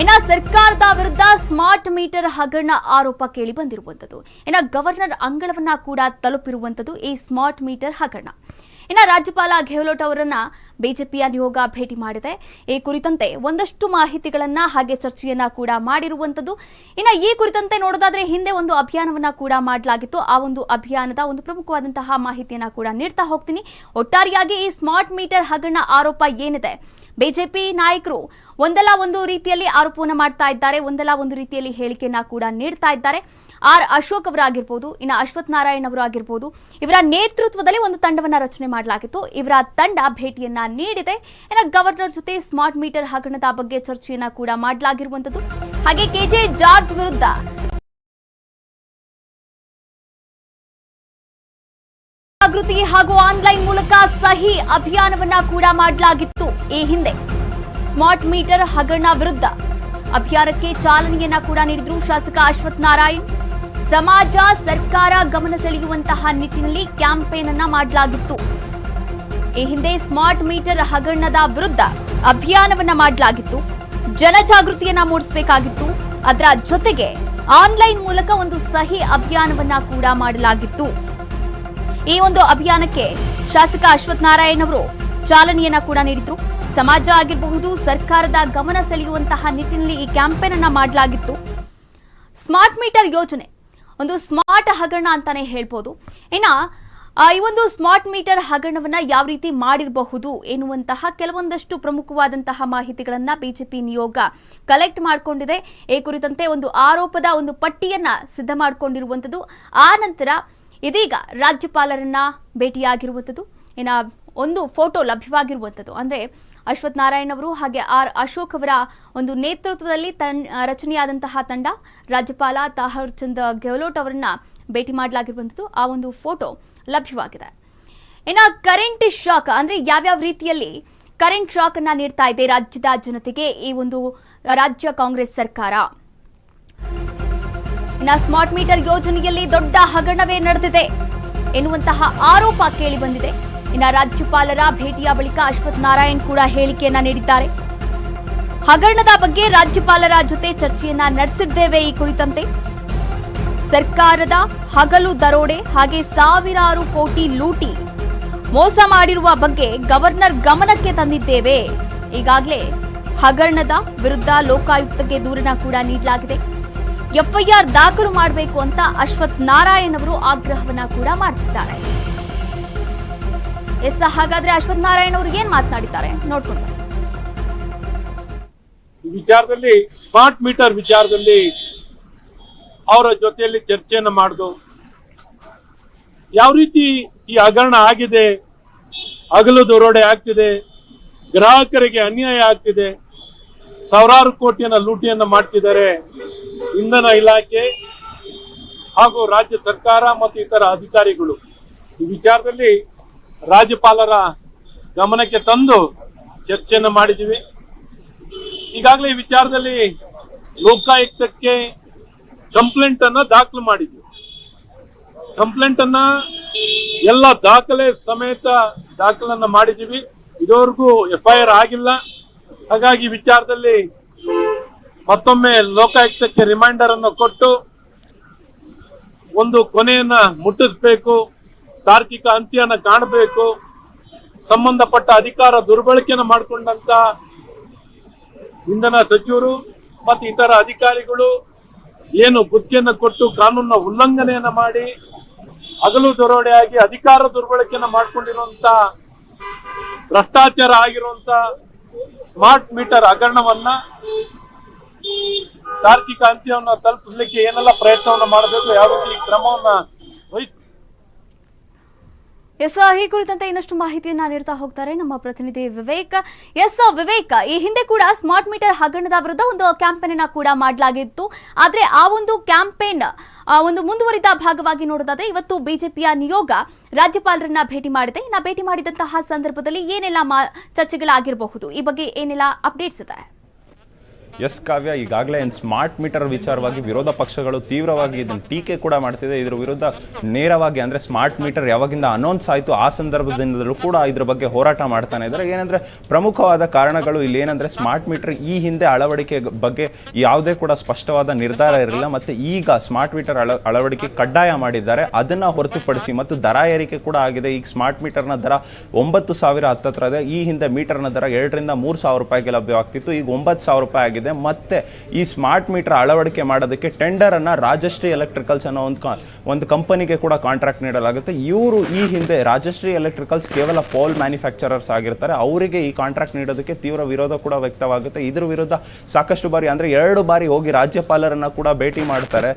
ಇನ್ನ ಸರ್ಕಾರದ ವಿರುದ್ಧ ಸ್ಮಾರ್ಟ್ ಮೀಟರ್ ಹಗರಣ ಆರೋಪ ಕೇಳಿ ಬಂದಿರುವಂತದ್ದು ಇನ್ನ ಗವರ್ನರ್ ಅಂಗಳವನ್ನ ಕೂಡ ತಲುಪಿರುವಂತದ್ದು ಈ ಸ್ಮಾರ್ಟ್ ಮೀಟರ್ ಹಗರಣ. ಇನ್ನ ರಾಜ್ಯಪಾಲ ಗೆಹ್ಲೋಟ್ ಅವರನ್ನ ಬಿಜೆಪಿಯ ನಿಯೋಗ ಭೇಟಿ ಮಾಡಿದೆ. ಈ ಕುರಿತಂತೆ ಒಂದಷ್ಟು ಮಾಹಿತಿಗಳನ್ನ ಹಾಗೆ ಚರ್ಚೆಯನ್ನ ಕೂಡ ಮಾಡಿರುವಂತದ್ದು ಇನ್ನ ಈ ಕುರಿತಂತೆ ನೋಡೋದಾದ್ರೆ ಹಿಂದೆ ಒಂದು ಅಭಿಯಾನವನ್ನ ಕೂಡ ಮಾಡಲಾಗಿತ್ತು. ಆ ಒಂದು ಅಭಿಯಾನದ ಒಂದು ಪ್ರಮುಖವಾದಂತಹ ಮಾಹಿತಿಯನ್ನ ಕೂಡ ನೀಡ್ತಾ ಹೋಗ್ತೀನಿ. ಒಟ್ಟಾರೆಯಾಗಿ ಈ ಸ್ಮಾರ್ಟ್ ಮೀಟರ್ ಹಗರಣ ಆರೋಪ ಏನಿದೆ? ಬಿಜೆಪಿ ನಾಯಕರು ಒಂದಲ್ಲ ಒಂದು ರೀತಿಯಲ್ಲಿ ಆರೋಪವನ್ನು ಮಾಡ್ತಾ ಇದ್ದಾರೆ, ಒಂದಲ್ಲ ಒಂದು ರೀತಿಯಲ್ಲಿ ಹೇಳಿಕೆಯನ್ನ ಕೂಡ ನೀಡ್ತಾ ಇದ್ದಾರೆ. ಆರ್ ಅಶೋಕ್ ಅವರಾಗಿರ್ಬೋದು, ಇನ್ನು ಅಶ್ವಥ್ ನಾರಾಯಣ್ ಅವರು ಆಗಿರ್ಬೋದು, ಇವರ ನೇತೃತ್ವದಲ್ಲಿ ಒಂದು ತಂಡವನ್ನ ರಚನೆ ಮಾಡಲಾಗಿತ್ತು. ಇವರ ತಂಡ ಭೇಟಿಯನ್ನ ನೀಡಿದೆ. ಇನ್ನು ಗವರ್ನರ್ ಜೊತೆ ಸ್ಮಾರ್ಟ್ ಮೀಟರ್ ಹಗರಣದ ಬಗ್ಗೆ ಚರ್ಚೆಯನ್ನ ಕೂಡ ಮಾಡಲಾಗಿರುವಂತದ್ದು. ಹಾಗೆ ಕೆಜೆ ಜಾರ್ಜ್ ವಿರುದ್ಧ ಜಾಗೃತಿ ಹಾಗೂ ಆನ್ಲೈನ್ ಮೂಲಕ ಸಹಿ ಅಭಿಯಾನವನ್ನ ಕೂಡ ಮಾಡಲಾಗಿತ್ತು. ಈ ಹಿಂದೆ ಸ್ಮಾರ್ಟ್ ಮೀಟರ್ ಹಗರಣ ವಿರುದ್ಧ ಅಭಿಯಾನಕ್ಕೆ ಚಾಲನೆಯನ್ನ ಕೂಡ ನೀಡಿದ್ರು ಶಾಸಕ ಅಶ್ವಥ್ ನಾರಾಯಣ್. ಸಮಾಜ, ಸರ್ಕಾರ ಗಮನ ಸೆಳೆಯುವಂತಹ ನಿಟ್ಟಿನಲ್ಲಿ ಕ್ಯಾಂಪೇನ್ ಅನ್ನ ಮಾಡಲಾಗಿತ್ತು. ಈ ಹಿಂದೆ ಸ್ಮಾರ್ಟ್ ಮೀಟರ್ ಹಗರಣದ ವಿರುದ್ಧ ಅಭಿಯಾನವನ್ನ ಮಾಡಲಾಗಿತ್ತು. ಜನಜಾಗೃತಿಯನ್ನ ಮೂಡಿಸಬೇಕಾಗಿತ್ತು. ಅದರ ಜೊತೆಗೆ ಆನ್ಲೈನ್ ಮೂಲಕ ಒಂದು ಸಹಿ ಅಭಿಯಾನವನ್ನ ಕೂಡ ಮಾಡಲಾಗಿತ್ತು. ಈ ಒಂದು ಅಭಿಯಾನಕ್ಕೆ ಶಾಸಕ ಅಶ್ವಥ್ ನಾರಾಯಣ್ ಅವರು ಚಾಲನೆಯನ್ನ ಕೂಡ ನೀಡಿದ್ರು. ಸಮಾಜ ಆಗಿರಬಹುದು, ಸರ್ಕಾರದ ಗಮನ ಸೆಳೆಯುವಂತಹ ನಿಟ್ಟಿನಲ್ಲಿ ಈ ಕ್ಯಾಂಪೇನ್ ಅನ್ನ ಮಾಡಲಾಗಿತ್ತು. ಸ್ಮಾರ್ಟ್ ಮೀಟರ್ ಯೋಜನೆ, ಒಂದು ಸ್ಮಾರ್ಟ್ ಹಗರಣ ಅಂತಾನೆ ಹೇಳ್ಬೋದು. ಇನ್ನ ಈ ಒಂದು ಸ್ಮಾರ್ಟ್ ಮೀಟರ್ ಹಗರಣವನ್ನ ಯಾವ ರೀತಿ ಮಾಡಿರಬಹುದು ಎನ್ನುವಂತಹ ಕೆಲವೊಂದಷ್ಟು ಪ್ರಮುಖವಾದಂತಹ ಮಾಹಿತಿಗಳನ್ನ ಬಿಜೆಪಿ ನಿಯೋಗ ಕಲೆಕ್ಟ್ ಮಾಡಿಕೊಂಡಿದೆ. ಈ ಕುರಿತಂತೆ ಒಂದು ಆರೋಪದ ಒಂದು ಪಟ್ಟಿಯನ್ನ ಸಿದ್ಧ ಮಾಡಿಕೊಂಡಿರುವಂಥದ್ದು ಆ ನಂತರ ಇದೀಗ ರಾಜ್ಯಪಾಲರನ್ನ ಭೇಟಿಯಾಗಿರುವಂಥದ್ದು. ಇನ್ನು ಒಂದು ಫೋಟೋ ಲಭ್ಯವಾಗಿರುವಂಥದ್ದು. ಅಂದರೆ ಅಶ್ವಥ್ ನಾರಾಯಣ್ ಅವರು ಹಾಗೆ ಆರ್ ಅಶೋಕ್ ಅವರ ಒಂದು ನೇತೃತ್ವದಲ್ಲಿ ತನ್ ರಚನೆಯಾದಂತಹ ತಂಡ ರಾಜ್ಯಪಾಲ ತಾಹರ್ ಚಂದ್ ಗೆಹ್ಲೋಟ್ ಅವರನ್ನ ಭೇಟಿ ಮಾಡಲಾಗಿರುವಂಥದ್ದು. ಆ ಒಂದು ಫೋಟೋ ಲಭ್ಯವಾಗಿದೆ. ಇನ್ನು ಕರೆಂಟ್ ಶಾಕ್ ಅಂದರೆ ಯಾವ್ಯಾವ ರೀತಿಯಲ್ಲಿ ಕರೆಂಟ್ ಶಾಕ್ ಅನ್ನ ನೀಡ್ತಾ ಇದೆ ರಾಜ್ಯದ ಜನತೆಗೆ ಈ ಒಂದು ರಾಜ್ಯ ಕಾಂಗ್ರೆಸ್ ಸರ್ಕಾರ? ಇನ್ನು ಸ್ಮಾರ್ಟ್ ಮೀಟರ್ ಯೋಜನೆಯಲ್ಲಿ ದೊಡ್ಡ ಹಗರಣವೇ ನಡೆದಿದೆ. ಎನ್ನುವಂತಹ ಆರೋಪ ಕೇಳಿ ಬಂದಿದೆ ಇನ್ನು ರಾಜ್ಯಪಾಲರ ಭೇಟಿಯ ಬಳಿಕ ಅಶ್ವಥ್ ನಾರಾಯಣ್ ಕೂಡ ಹೇಳಿಕೆಯನ್ನ ನೀಡಿದ್ದಾರೆ. ಹಗರಣದ ಬಗ್ಗೆ ರಾಜ್ಯಪಾಲರ ಜೊತೆ ಚರ್ಚೆಯನ್ನ ನಡೆಸಿದ್ದೇವೆ ಈ ಕುರಿತಂತೆ. ಸರ್ಕಾರದ ಹಗಲು ದರೋಡೆ ಹಾಗೆ ಸಾವಿರಾರು ಕೋಟಿ ಲೂಟಿ ಮೋಸ ಮಾಡಿರುವ ಬಗ್ಗೆ ಗವರ್ನರ್ ಗಮನಕ್ಕೆ ತಂದಿದ್ದೇವೆ. ಈಗಾಗಲೇ ಹಗರಣದ ವಿರುದ್ಧ ಲೋಕಾಯುಕ್ತಕ್ಕೆ ದೂರನ ಕೂಡ ನೀಡಲಾಗಿದೆ. ಎಫ್ಐಆರ್ ದಾಖಲು ಮಾಡಬೇಕು ಅಂತ ಅಶ್ವಥ್ ನಾರಾಯಣ್ ಅವರು ಆಗ್ರಹವನ್ನ ಕೂಡ ಮಾಡ್ತಿದ್ದಾರೆ. ಎಸ್, ಹಾಗಾದ್ರೆ ಅಶ್ವಥ್ ನಾರಾಯಣ್ ಅವರು ಏನ್ ಮಾತನಾಡಿದ್ದಾರೆ? ನೋಡ್ಕೊಂಡು ವಿಚಾರದಲ್ಲಿ ಸ್ಮಾರ್ಟ್ ಮೀಟರ್ ವಿಚಾರದಲ್ಲಿ ಅವರ ಜೊತೆಯಲ್ಲಿ ಚರ್ಚೆಯನ್ನು ಮಾಡುದು ಯಾವ ರೀತಿ ಈ ಹಗರಣ ಆಗಿದೆ, ಹಗಲು ದೊರೋಡೆ ಆಗ್ತಿದೆ, ಗ್ರಾಹಕರಿಗೆ ಅನ್ಯಾಯ ಆಗ್ತಿದೆ ಸಾವಿರಾರು ಕೋಟಿಯನ್ನ ಲೂಟಿಯನ್ನ ಮಾಡ್ತಿದ್ದಾರೆ ಇಂಧನ ಇಲಾಖೆ ಹಾಗೂ ರಾಜ್ಯ ಸರ್ಕಾರ ಮತ್ತು ಇತರ ಅಧಿಕಾರಿಗಳು. ಈ ವಿಚಾರದಲ್ಲಿ ರಾಜ್ಯಪಾಲರ ಗಮನಕ್ಕೆ ತಂದು ಚರ್ಚೆಯನ್ನು ಮಾಡಿದ್ದೀವಿ. ಈಗಾಗಲೇ ಈ ವಿಚಾರದಲ್ಲಿ ಲೋಕಾಯುಕ್ತಕ್ಕೆ ಕಂಪ್ಲೇಂಟ್ ಅನ್ನ ದಾಖಲು ಮಾಡಿದ್ವಿ. ಕಂಪ್ಲೇಂಟ್ ಅನ್ನ ಎಲ್ಲ ದಾಖಲೆ ಸಮೇತ ದಾಖಲನ್ನ ಮಾಡಿದ್ದೀವಿ. ಇದುವರೆಗೂ ಎಫ್ಐಆರ್ ಆಗಿಲ್ಲ. ಹಾಗಾಗಿ ವಿಚಾರದಲ್ಲಿ ಮತ್ತೊಮ್ಮೆ ಲೋಕಾಯುಕ್ತಕ್ಕೆ ರಿಮೈಂಡರ್ ಅನ್ನು ಕೊಟ್ಟು ಒಂದು ಕೊನೆಯನ್ನ ಮುಟ್ಟಿಸಬೇಕು, ತಾರ್ಕಿಕ ಅಂತ್ಯನ ಕಾಣಬೇಕು, ಸಂಬಂಧಪಟ್ಟ ಅಧಿಕಾರ ದುರ್ಬಳಕೆಯನ್ನು ಮಾಡಿಕೊಂಡಂತ ಇಂಧನ ಸಚಿವರು ಮತ್ತು ಇತರ ಅಧಿಕಾರಿಗಳು ಏನು ಗುತ್ತಿಗೆಯನ್ನು ಕೊಟ್ಟು ಕಾನೂನಿನ ಉಲ್ಲಂಘನೆಯನ್ನ ಮಾಡಿ ಹಗಲು ದರೋಡೆಯಾಗಿ ಅಧಿಕಾರ ದುರ್ಬಳಕೆಯನ್ನು ಮಾಡಿಕೊಂಡಿರುವಂತ ಭ್ರಷ್ಟಾಚಾರ ಆಗಿರುವಂತ ಸ್ಮಾರ್ಟ್ ಮೀಟರ್ ಹಗರಣವನ್ನ ತಾರ್ಕಿಕ ಅಂತ್ಯವನ್ನು ತಲುಪಿಸಲಿಕ್ಕೆ ಏನೆಲ್ಲ ಪ್ರಯತ್ನವನ್ನ ಮಾಡಬೇಕು ಯಾವ ರೀತಿ ಕ್ರಮವನ್ನ ವಹಿಸ ಎಸ್, ಈ ಕುರಿತಂತೆ ಇನ್ನಷ್ಟು ಮಾಹಿತಿಯನ್ನ ನೀಡ್ತಾ ಹೋಗ್ತಾರೆ ನಮ್ಮ ಪ್ರತಿನಿಧಿ ವಿವೇಕ್. ಎಸ್, ವಿವೇಕ್, ಈ ಹಿಂದೆ ಕೂಡ ಸ್ಮಾರ್ಟ್ ಮೀಟರ್ ಹಗರಣದ ವಿರುದ್ಧ ಒಂದು ಕ್ಯಾಂಪೇನ್ ಅನ್ನ ಕೂಡ ಮಾಡಲಾಗಿತ್ತು. ಆದ್ರೆ ಆ ಒಂದು ಕ್ಯಾಂಪೇನ್ ಒಂದು ಮುಂದುವರಿದ ಭಾಗವಾಗಿ ನೋಡೋದಾದ್ರೆ ಇವತ್ತು ಬಿಜೆಪಿಯ ನಿಯೋಗ ರಾಜ್ಯಪಾಲರನ್ನ ಭೇಟಿ ಮಾಡಿದೆ. ಇನ್ನ ಭೇಟಿ ಮಾಡಿದಂತಹ ಸಂದರ್ಭದಲ್ಲಿ ಏನೆಲ್ಲ ಚರ್ಚೆಗಳಾಗಿರಬಹುದು? ಈ ಬಗ್ಗೆ ಏನೆಲ್ಲ ಅಪ್ಡೇಟ್ಸ್ ಇದೆ? ಎಸ್ ಕಾವ್ಯ, ಈಗಾಗಲೇ ಏನು ಸ್ಮಾರ್ಟ್ ಮೀಟರ್ ವಿಚಾರವಾಗಿ ವಿರೋಧ ಪಕ್ಷಗಳು ತೀವ್ರವಾಗಿ ಇದನ್ನು ಟೀಕೆ ಕೂಡ ಮಾಡ್ತಿದೆ. ಇದರ ವಿರುದ್ಧ ನೇರವಾಗಿ ಅಂದರೆ ಸ್ಮಾರ್ಟ್ ಮೀಟರ್ ಯಾವಾಗಿಂದ ಅನೌನ್ಸ್ ಆಯಿತು, ಆ ಸಂದರ್ಭದಿಂದಲೂ ಕೂಡ ಇದ್ರ ಬಗ್ಗೆ ಹೋರಾಟ ಮಾಡ್ತಾನೆ ಇದ್ದಾರೆ. ಏನಂದರೆ ಪ್ರಮುಖವಾದ ಕಾರಣಗಳು ಇಲ್ಲಿ ಏನಂದರೆ ಸ್ಮಾರ್ಟ್ ಮೀಟರ್ ಈ ಹಿಂದೆ ಅಳವಡಿಕೆ ಬಗ್ಗೆ ಯಾವುದೇ ಕೂಡ ಸ್ಪಷ್ಟವಾದ ನಿರ್ಧಾರ ಇರಲಿಲ್ಲ. ಮತ್ತು ಈಗ ಸ್ಮಾರ್ಟ್ ಮೀಟರ್ ಅಳ, ಅಳವಡಿಕೆ ಕಡ್ಡಾಯ ಮಾಡಿದ್ದಾರೆ. ಅದನ್ನು ಹೊರತುಪಡಿಸಿ ಮತ್ತು ದರ ಏರಿಕೆ ಕೂಡ ಆಗಿದೆ. ಈಗ ಸ್ಮಾರ್ಟ್ ಮೀಟರ್ನ ದರ ಒಂಬತ್ತು ಸಾವಿರ ಹತ್ತತ್ರ ಇದೆ. ಈ ಹಿಂದೆ ಮೀಟರ್ನ ದರ ಎರಡರಿಂದ ಮೂರು ಸಾವಿರ ರೂಪಾಯಿಗೆ ಲಭ್ಯವಾಗ್ತಿತ್ತು. ಈಗ ಒಂಬತ್ತು ಸಾವಿರ ರೂಪಾಯಿ ಆಗಿದೆ. ಮತ್ತೆ ಈ ಸ್ಮಾರ್ಟ್ ಮೀಟರ್ ಅಳವಡಿಕೆ ಮಾಡೋದಕ್ಕೆ ಟೆಂಡರ್ ಅನ್ನ ರಾಜಶ್ರೀ ಎಲೆಕ್ಟ್ರಿಕಲ್ಸ್ ಅನ್ನೋ ಒಂದು ಒಂದು ಕಂಪನಿಗೆ ಕೂಡ ಕಾಂಟ್ರಾಕ್ಟ್ ನೀಡಲಾಗುತ್ತೆ. ಇವರು ಈ ಹಿಂದೆ ರಾಜಶ್ರೀ ಎಲೆಕ್ಟ್ರಿಕಲ್ಸ್ ಕೇವಲ ಪೋಲ್ ಮ್ಯಾನುಫ್ಯಾಕ್ಚರರ್ಸ್ ಆಗಿರ್ತಾರೆ. ಅವರಿಗೆ ಈ ಕಾಂಟ್ರಾಕ್ಟ್ ನೀಡೋದಕ್ಕೆ ತೀವ್ರ ವಿರೋಧ ಕೂಡ ವ್ಯಕ್ತವಾಗುತ್ತೆ. ಇದ್ರ ವಿರುದ್ಧ ಸಾಕಷ್ಟು ಬಾರಿ ಅಂದ್ರೆ ಎರಡು ಬಾರಿ ಹೋಗಿ ರಾಜ್ಯಪಾಲರನ್ನ ಕೂಡ ಭೇಟಿ ಮಾಡ್ತಾರೆ.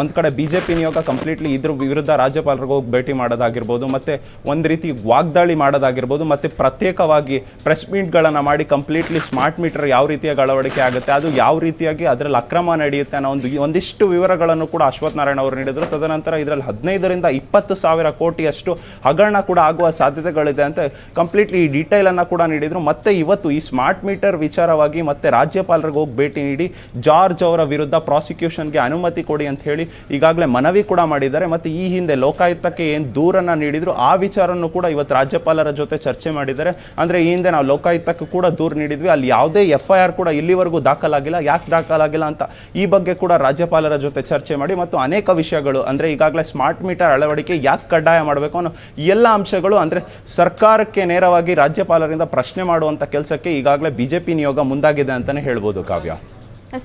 ಒಂದು ಕಡೆ ಬಿಜೆಪಿ ನಿಯೋಗ ಕಂಪ್ಲೀಟ್ಲಿ ಇದ್ರ ವಿರುದ್ಧ ರಾಜ್ಯಪಾಲರಿಗೆ ಹೋಗಿ ಭೇಟಿ ಮಾಡೋದಾಗಿರ್ಬೋದು. ಮತ್ತೆ ಒಂದು ರೀತಿ ವಾಗ್ದಾಳಿ ಮಾಡೋದಾಗಿರ್ಬೋದು. ಮತ್ತೆ ಪ್ರತ್ಯೇಕವಾಗಿ ಪ್ರೆಸ್ ಮೀಟ್ಗಳನ್ನು ಮಾಡಿ ಕಂಪ್ಲೀಟ್ಲಿ ಸ್ಮಾರ್ಟ್ ಮೀಟರ್ ಯಾವ ರೀತಿಯಾಗಿ ಅಳವಡಿಕೆ ಆಗುತ್ತೆ ಅದು ಯಾವ ರೀತಿಯಾಗಿ ಅದರಲ್ಲಿ ಅಕ್ರಮ ನಡೆಯುತ್ತೆ ಅನ್ನೋ ಒಂದು ಒಂದಿಷ್ಟು ವಿವರಗಳನ್ನು ಕೂಡ ಅಶ್ವಥ್ ನಾರಾಯಣ ಅವರು ನೀಡಿದರು. ತದನಂತರ ಇದರಲ್ಲಿ ಹದಿನೈದರಿಂದ ಇಪ್ಪತ್ತು ಸಾವಿರ ಕೋಟಿಯಷ್ಟು ಹಗರಣ ಕೂಡ ಆಗುವ ಸಾಧ್ಯತೆಗಳಿದೆ ಅಂತ ಕಂಪ್ಲೀಟ್ಲಿ ಈ ಡೀಟೇಲನ್ನು ಕೂಡ ನೀಡಿದರು. ಮತ್ತೆ ಇವತ್ತು ಈ ಸ್ಮಾರ್ಟ್ ಮೀಟರ್ ವಿಚಾರವಾಗಿ ಮತ್ತೆ ರಾಜ್ಯಪಾಲರಿಗೆ ಹೋಗಿ ಭೇಟಿ ನೀಡಿ ಜಾರ್ಜ್ ಅವರ ವಿರುದ್ಧ ಪ್ರಾಸಿಕ್ಯೂಷನ್ಗೆ ಅನುಮತಿ ಕೊಡಿ ಅಂತ ಹೇಳಿ ಈಗಾಗಲೇ ಮನವಿ ಕೂಡ ಮಾಡಿದ್ದಾರೆ. ಮತ್ತೆ ಈ ಹಿಂದೆ ಲೋಕಾಯುಕ್ತಕ್ಕೆ ಏನು ದೂರನ್ನ ನೀಡಿದ್ರು ಆ ವಿಚಾರವನ್ನು ಕೂಡ ಇವತ್ತು ರಾಜ್ಯಪಾಲರ ಜೊತೆ ಚರ್ಚೆ ಮಾಡಿದ್ದಾರೆ. ಅಂದ್ರೆ ಈ ಹಿಂದೆ ನಾವು ಲೋಕಾಯುಕ್ತಕ್ಕೆ ಕೂಡ ದೂರು ನೀಡಿದ್ವಿ. ಅಲ್ಲಿ ಯಾವುದೇ ಎಫ್ ಐ ಆರ್ ಕೂಡ ಇಲ್ಲಿವರೆಗೂ ದಾಖಲಾಗಿಲ್ಲ, ಯಾಕೆ ದಾಖಲಾಗಿಲ್ಲ ಅಂತ ಈ ಬಗ್ಗೆ ಕೂಡ ರಾಜ್ಯಪಾಲರ ಜೊತೆ ಚರ್ಚೆ ಮಾಡಿ ಮತ್ತು ಅನೇಕ ವಿಷಯಗಳು, ಅಂದ್ರೆ ಈಗಾಗಲೇ ಸ್ಮಾರ್ಟ್ ಮೀಟರ್ ಅಳವಡಿಕೆ ಯಾಕೆ ಕಡ್ಡಾಯ ಮಾಡಬೇಕು ಅನ್ನೋ ಎಲ್ಲ ಅಂಶಗಳು, ಅಂದ್ರೆ ಸರ್ಕಾರಕ್ಕೆ ನೇರವಾಗಿ ರಾಜ್ಯಪಾಲರಿಂದ ಪ್ರಶ್ನೆ ಮಾಡುವಂಥ ಕೆಲಸಕ್ಕೆ ಈಗಾಗಲೇ ಬಿಜೆಪಿ ನಿಯೋಗ ಮುಂದಾಗಿದೆ ಅಂತಾನೆ ಹೇಳ್ಬೋದು ಕಾವ್ಯ.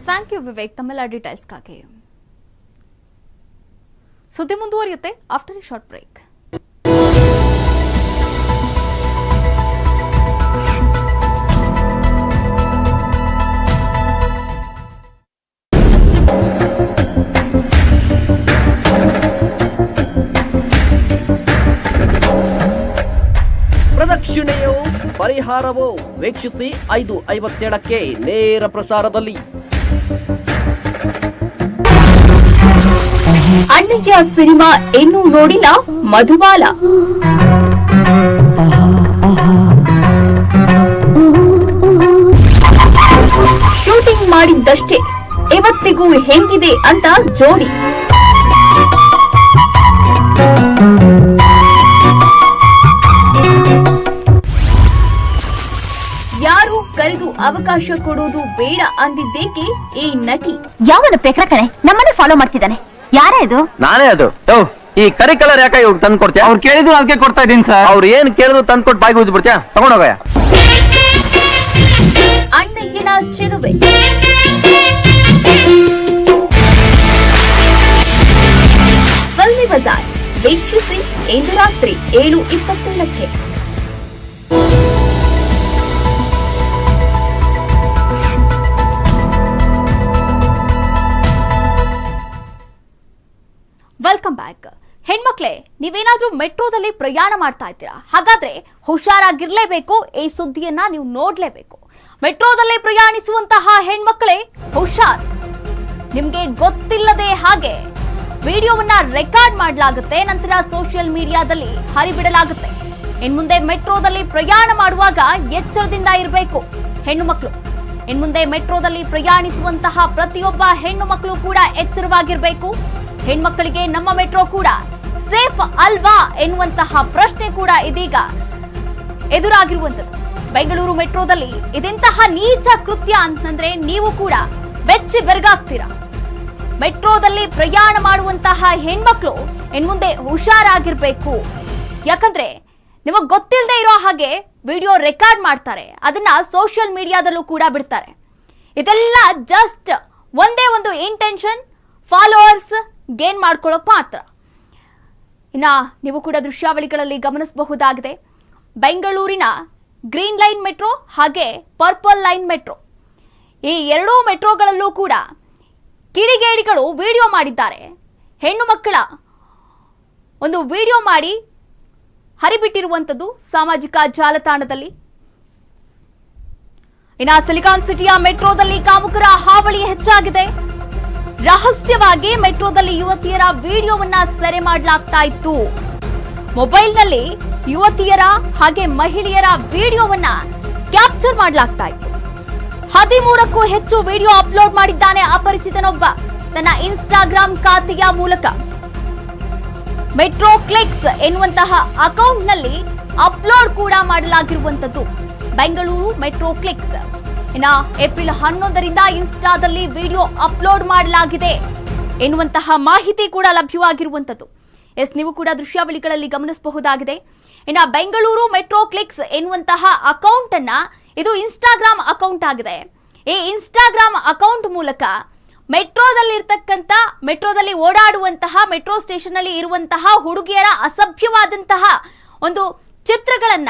ಥ್ಯಾಂಕ್ ಯು ವಿವೇಕ್ ತಮ್ಮೆಲ್ಲ ಡೀಟೇಲ್ಸ್ಗಾಗಿ ಸುದ್ದಿ ಮುಂದುವರಿಯುತ್ತೆ ಆಫ್ಟರ್ ಶಾರ್ಟ್ ಬ್ರೇಕ್ ಪರಿಹಾರವೋ ವೀಕ್ಷಿಸಿ ಐದು ಐವತ್ತೇಳಕ್ಕೆ ನೇರ ಪ್ರಸಾರದಲ್ಲಿ. ಅಣ್ಣಯ್ಯ ಸಿನಿಮಾ ಇನ್ನೂ ನೋಡಿಲ್ಲ ಮಧುಬಾಲ. ಶೂಟಿಂಗ್ ಮಾಡಿದ್ದಷ್ಟೇ, ಇವತ್ತಿಗೂ ಹೆಂಗಿದೆ ಅಂತ ಜೋಡಿ. ಅವಕಾಶ ಕೊಡೋದು ಬೇಡ ಅಂದಿದ್ದೇಕೆ ಈ ನಟಿ? ಯಾವನ ಬೇಕ್ರ ಕಣೆ? ನಮ್ಮನ್ನೇ ಫಾಲೋ ಮಾಡ್ತಿದ್ದಾನೆ. ಯಾರೇ ಇದು? ನಾನೇ ಅದು. ಈ ಕರಿ ಕಲರ್ ಯಾಕೆ ಇವ್ರು ತಂದು ಕೊಡ್ತೀಯ? ಅವ್ರು ಕೇಳಿದ್ರು ಅದಕ್ಕೆ ಕೊಡ್ತಾ ಇದ್ದೀನಿ ಸರ್. ಅವ್ರು ಏನ್ ಕೇಳಿದ್ರು ತಂದು ಕೊಟ್ಟು ಬಾಯಿಗೆ ಹೋಗಿ ಬಿಡ್ತೀಯ? ತಗೊಂಡೋಗಯ್ಯ ಅಣ್ಣಯ್ಯನ ಚೆಲುವೆ. ಫಲ್ಮಿ ಬಜಾರ್ ವೀಕ್ಷಿಸಿ ಇಂದು ರಾತ್ರಿ ಏಳು ಇಪ್ಪತ್ತೇಳಕ್ಕೆ. ವೆಲ್ಕಮ್ ಬ್ಯಾಕ್ ಹೆಣ್ಮಕ್ಳೇ, ನೀವೇನಾದ್ರೂ ಮೆಟ್ರೋದಲ್ಲಿ ಪ್ರಯಾಣ ಮಾಡ್ತಾ ಇದ್ದೀರಾ? ಹಾಗಾದ್ರೆ ಹುಷಾರಾಗಿರ್ಲೇಬೇಕು, ಈ ಸುದ್ದಿಯನ್ನ ನೀವು ನೋಡ್ಲೇಬೇಕು. ಮೆಟ್ರೋದಲ್ಲಿ ಪ್ರಯಾಣಿಸುವಂತಹ ಹೆಣ್ಮಕ್ಳೇ, ಹುಷಾರ್. ನಿಮ್ಗೆ ಗೊತ್ತಿಲ್ಲದೆ ಹಾಗೆ ವಿಡಿಯೋವನ್ನ ರೆಕಾರ್ಡ್ ಮಾಡಲಾಗುತ್ತೆ, ನಂತರ ಸೋಷಿಯಲ್ ಮೀಡಿಯಾದಲ್ಲಿ ಹರಿಬಿಡಲಾಗುತ್ತೆ. ಇನ್ಮುಂದೆ ಮೆಟ್ರೋದಲ್ಲಿ ಪ್ರಯಾಣ ಮಾಡುವಾಗ ಎಚ್ಚರದಿಂದ ಇರಬೇಕು ಹೆಣ್ಣು ಮಕ್ಕಳು ಇನ್ಮುಂದೆ ಮೆಟ್ರೋದಲ್ಲಿ ಪ್ರಯಾಣಿಸುವಂತಹ ಪ್ರತಿಯೊಬ್ಬ ಹೆಣ್ಣು ಮಕ್ಕಳು ಕೂಡ ಎಚ್ಚರವಾಗಿರಬೇಕು. ಹೆಣ್ಮಕ್ಕಳಿಗೆ ನಮ್ಮ ಮೆಟ್ರೋ ಕೂಡ ಸೇಫ್ ಅಲ್ವಾ ಎನ್ನುವಂತಹ ಪ್ರಶ್ನೆ ಕೂಡ ಇದೀಗ ಎದುರಾಗಿರುವಂತದ್ದು ಬೆಂಗಳೂರು ಮೆಟ್ರೋದಲ್ಲಿ ಇದೆಂತಹ ನೀಚ ಕೃತ್ಯ ಅಂತಂದ್ರೆ ನೀವು ಕೂಡ ಬೆಚ್ಚಿ ಬೆರಗಾಗ್ತೀರಾ? ಮೆಟ್ರೋದಲ್ಲಿ ಪ್ರಯಾಣ ಮಾಡುವಂತಹ ಹೆಣ್ಮಕ್ಳು ಇನ್ಮುಂದೆ ಹುಷಾರಾಗಿರ್ಬೇಕು. ಯಾಕಂದ್ರೆ ನಿಮಗ್ ಗೊತ್ತಿಲ್ಲದೆ ಇರೋ ಹಾಗೆ ವಿಡಿಯೋ ರೆಕಾರ್ಡ್ ಮಾಡ್ತಾರೆ. ಅದನ್ನ ಸೋಷಿಯಲ್ ಮೀಡಿಯಾದಲ್ಲೂ ಕೂಡ ಬಿಡ್ತಾರೆ. ಇದೆಲ್ಲ ಜಸ್ಟ್ ಒಂದೇ ಒಂದು ಇಂಟೆನ್ಷನ್ ಫಾಲೋವರ್ಸ್ ಗೇನ್ ಮಾಡ್ಕೊಳ್ಳೋ ಪಾತ್ರ. ಇನ್ನ ನೀವು ಕೂಡ ದೃಶ್ಯಾವಳಿಗಳಲ್ಲಿ ಗಮನಿಸಬಹುದಾಗಿದೆ. ಬೆಂಗಳೂರಿನ ಗ್ರೀನ್ ಲೈನ್ ಮೆಟ್ರೋ ಹಾಗೆ ಪರ್ಪಲ್ ಲೈನ್ ಮೆಟ್ರೋ. ಈ ಎರಡೂ ಮೆಟ್ರೋಗಳಲ್ಲೂ ಕೂಡ ಕಿಡಿಗೇಡಿಗಳು ವಿಡಿಯೋ ಮಾಡಿದ್ದಾರೆ. ಹೆಣ್ಣು ಮಕ್ಕಳ ಒಂದು ವಿಡಿಯೋ ಮಾಡಿ ಹರಿಬಿಟ್ಟಿರುವಂಥದ್ದು ಸಾಮಾಜಿಕ ಜಾಲತಾಣದಲ್ಲಿ. ಇನ್ನ ಸಿಲಿಕಾನ್ ಸಿಟಿಯ ಮೆಟ್ರೋದಲ್ಲಿ ಕಾಮುಕರ ಹಾವಳಿ ಹೆಚ್ಚಾಗಿದೆ. ರಹಸ್ಯವಾಗಿ ಮೆಟ್ರೋದಲ್ಲಿ ಯುವತಿಯರ ವಿಡಿಯೋವನ್ನ ಸೆರೆ ಮಾಡಲಾಗ್ತಾ ಇತ್ತು. ಮೊಬೈಲ್ನಲ್ಲಿ ಯುವತಿಯರ ಹಾಗೆ ಮಹಿಳೆಯರ ವಿಡಿಯೋವನ್ನ ಕ್ಯಾಪ್ಚರ್ ಮಾಡಲಾಗ್ತಾ ಇತ್ತು. ಹದಿಮೂರಕ್ಕೂ ಹೆಚ್ಚು ವಿಡಿಯೋ ಅಪ್ಲೋಡ್ ಮಾಡಿದ್ದಾನೆ ಅಪರಿಚಿತನೊಬ್ಬ. ತನ್ನ ಇನ್ಸ್ಟಾಗ್ರಾಮ್ ಖಾತೆಯ ಮೂಲಕ. ಮೆಟ್ರೋ ಕ್ಲಿಕ್ಸ್ ಎನ್ನುವಂತಹ ಅಕೌಂಟ್ನಲ್ಲಿ ಅಪ್ಲೋಡ್ ಕೂಡ ಮಾಡಲಾಗಿರುವಂತದ್ದು ಬೆಂಗಳೂರು ಮೆಟ್ರೋ ಕ್ಲಿಕ್ಸ್. ಇನ್ನ ಏಪ್ರಿಲ್ ಹನ್ನೊಂದರಿಂದ ಇನ್ಸ್ಟಾದಲ್ಲಿ ವಿಡಿಯೋ ಅಪ್ಲೋಡ್ ಮಾಡಲಾಗಿದೆ. ಎನ್ನುವಂತಹ ಮಾಹಿತಿ ಕೂಡ ಲಭ್ಯವಾಗಿರುವಂತದ್ದು ಎಸ್, ನೀವು ಕೂಡ ದೃಶ್ಯಾವಳಿಗಳಲ್ಲಿ ಗಮನಿಸಬಹುದಾಗಿದೆ. ಇನ್ನು ಬೆಂಗಳೂರು ಮೆಟ್ರೋ ಕ್ಲಿಕ್ಸ್ ಎನ್ನುವಂತಹ ಅಕೌಂಟ್ ಅನ್ನ ಇದು ಇನ್ಸ್ಟಾಗ್ರಾಮ್ ಅಕೌಂಟ್ ಆಗಿದೆ. ಈ ಇನ್ಸ್ಟಾಗ್ರಾಮ್ ಅಕೌಂಟ್ ಮೂಲಕ ಮೆಟ್ರೋದಲ್ಲಿ ಇರ್ತಕ್ಕಂಥ ಮೆಟ್ರೋದಲ್ಲಿ ಓಡಾಡುವಂತಹ, ಮೆಟ್ರೋ ಸ್ಟೇಷನ್ ಅಲ್ಲಿ ಇರುವಂತಹ ಹುಡುಗಿಯರ ಅಸಭ್ಯವಾದಂತಹ ಒಂದು ಚಿತ್ರಗಳನ್ನ,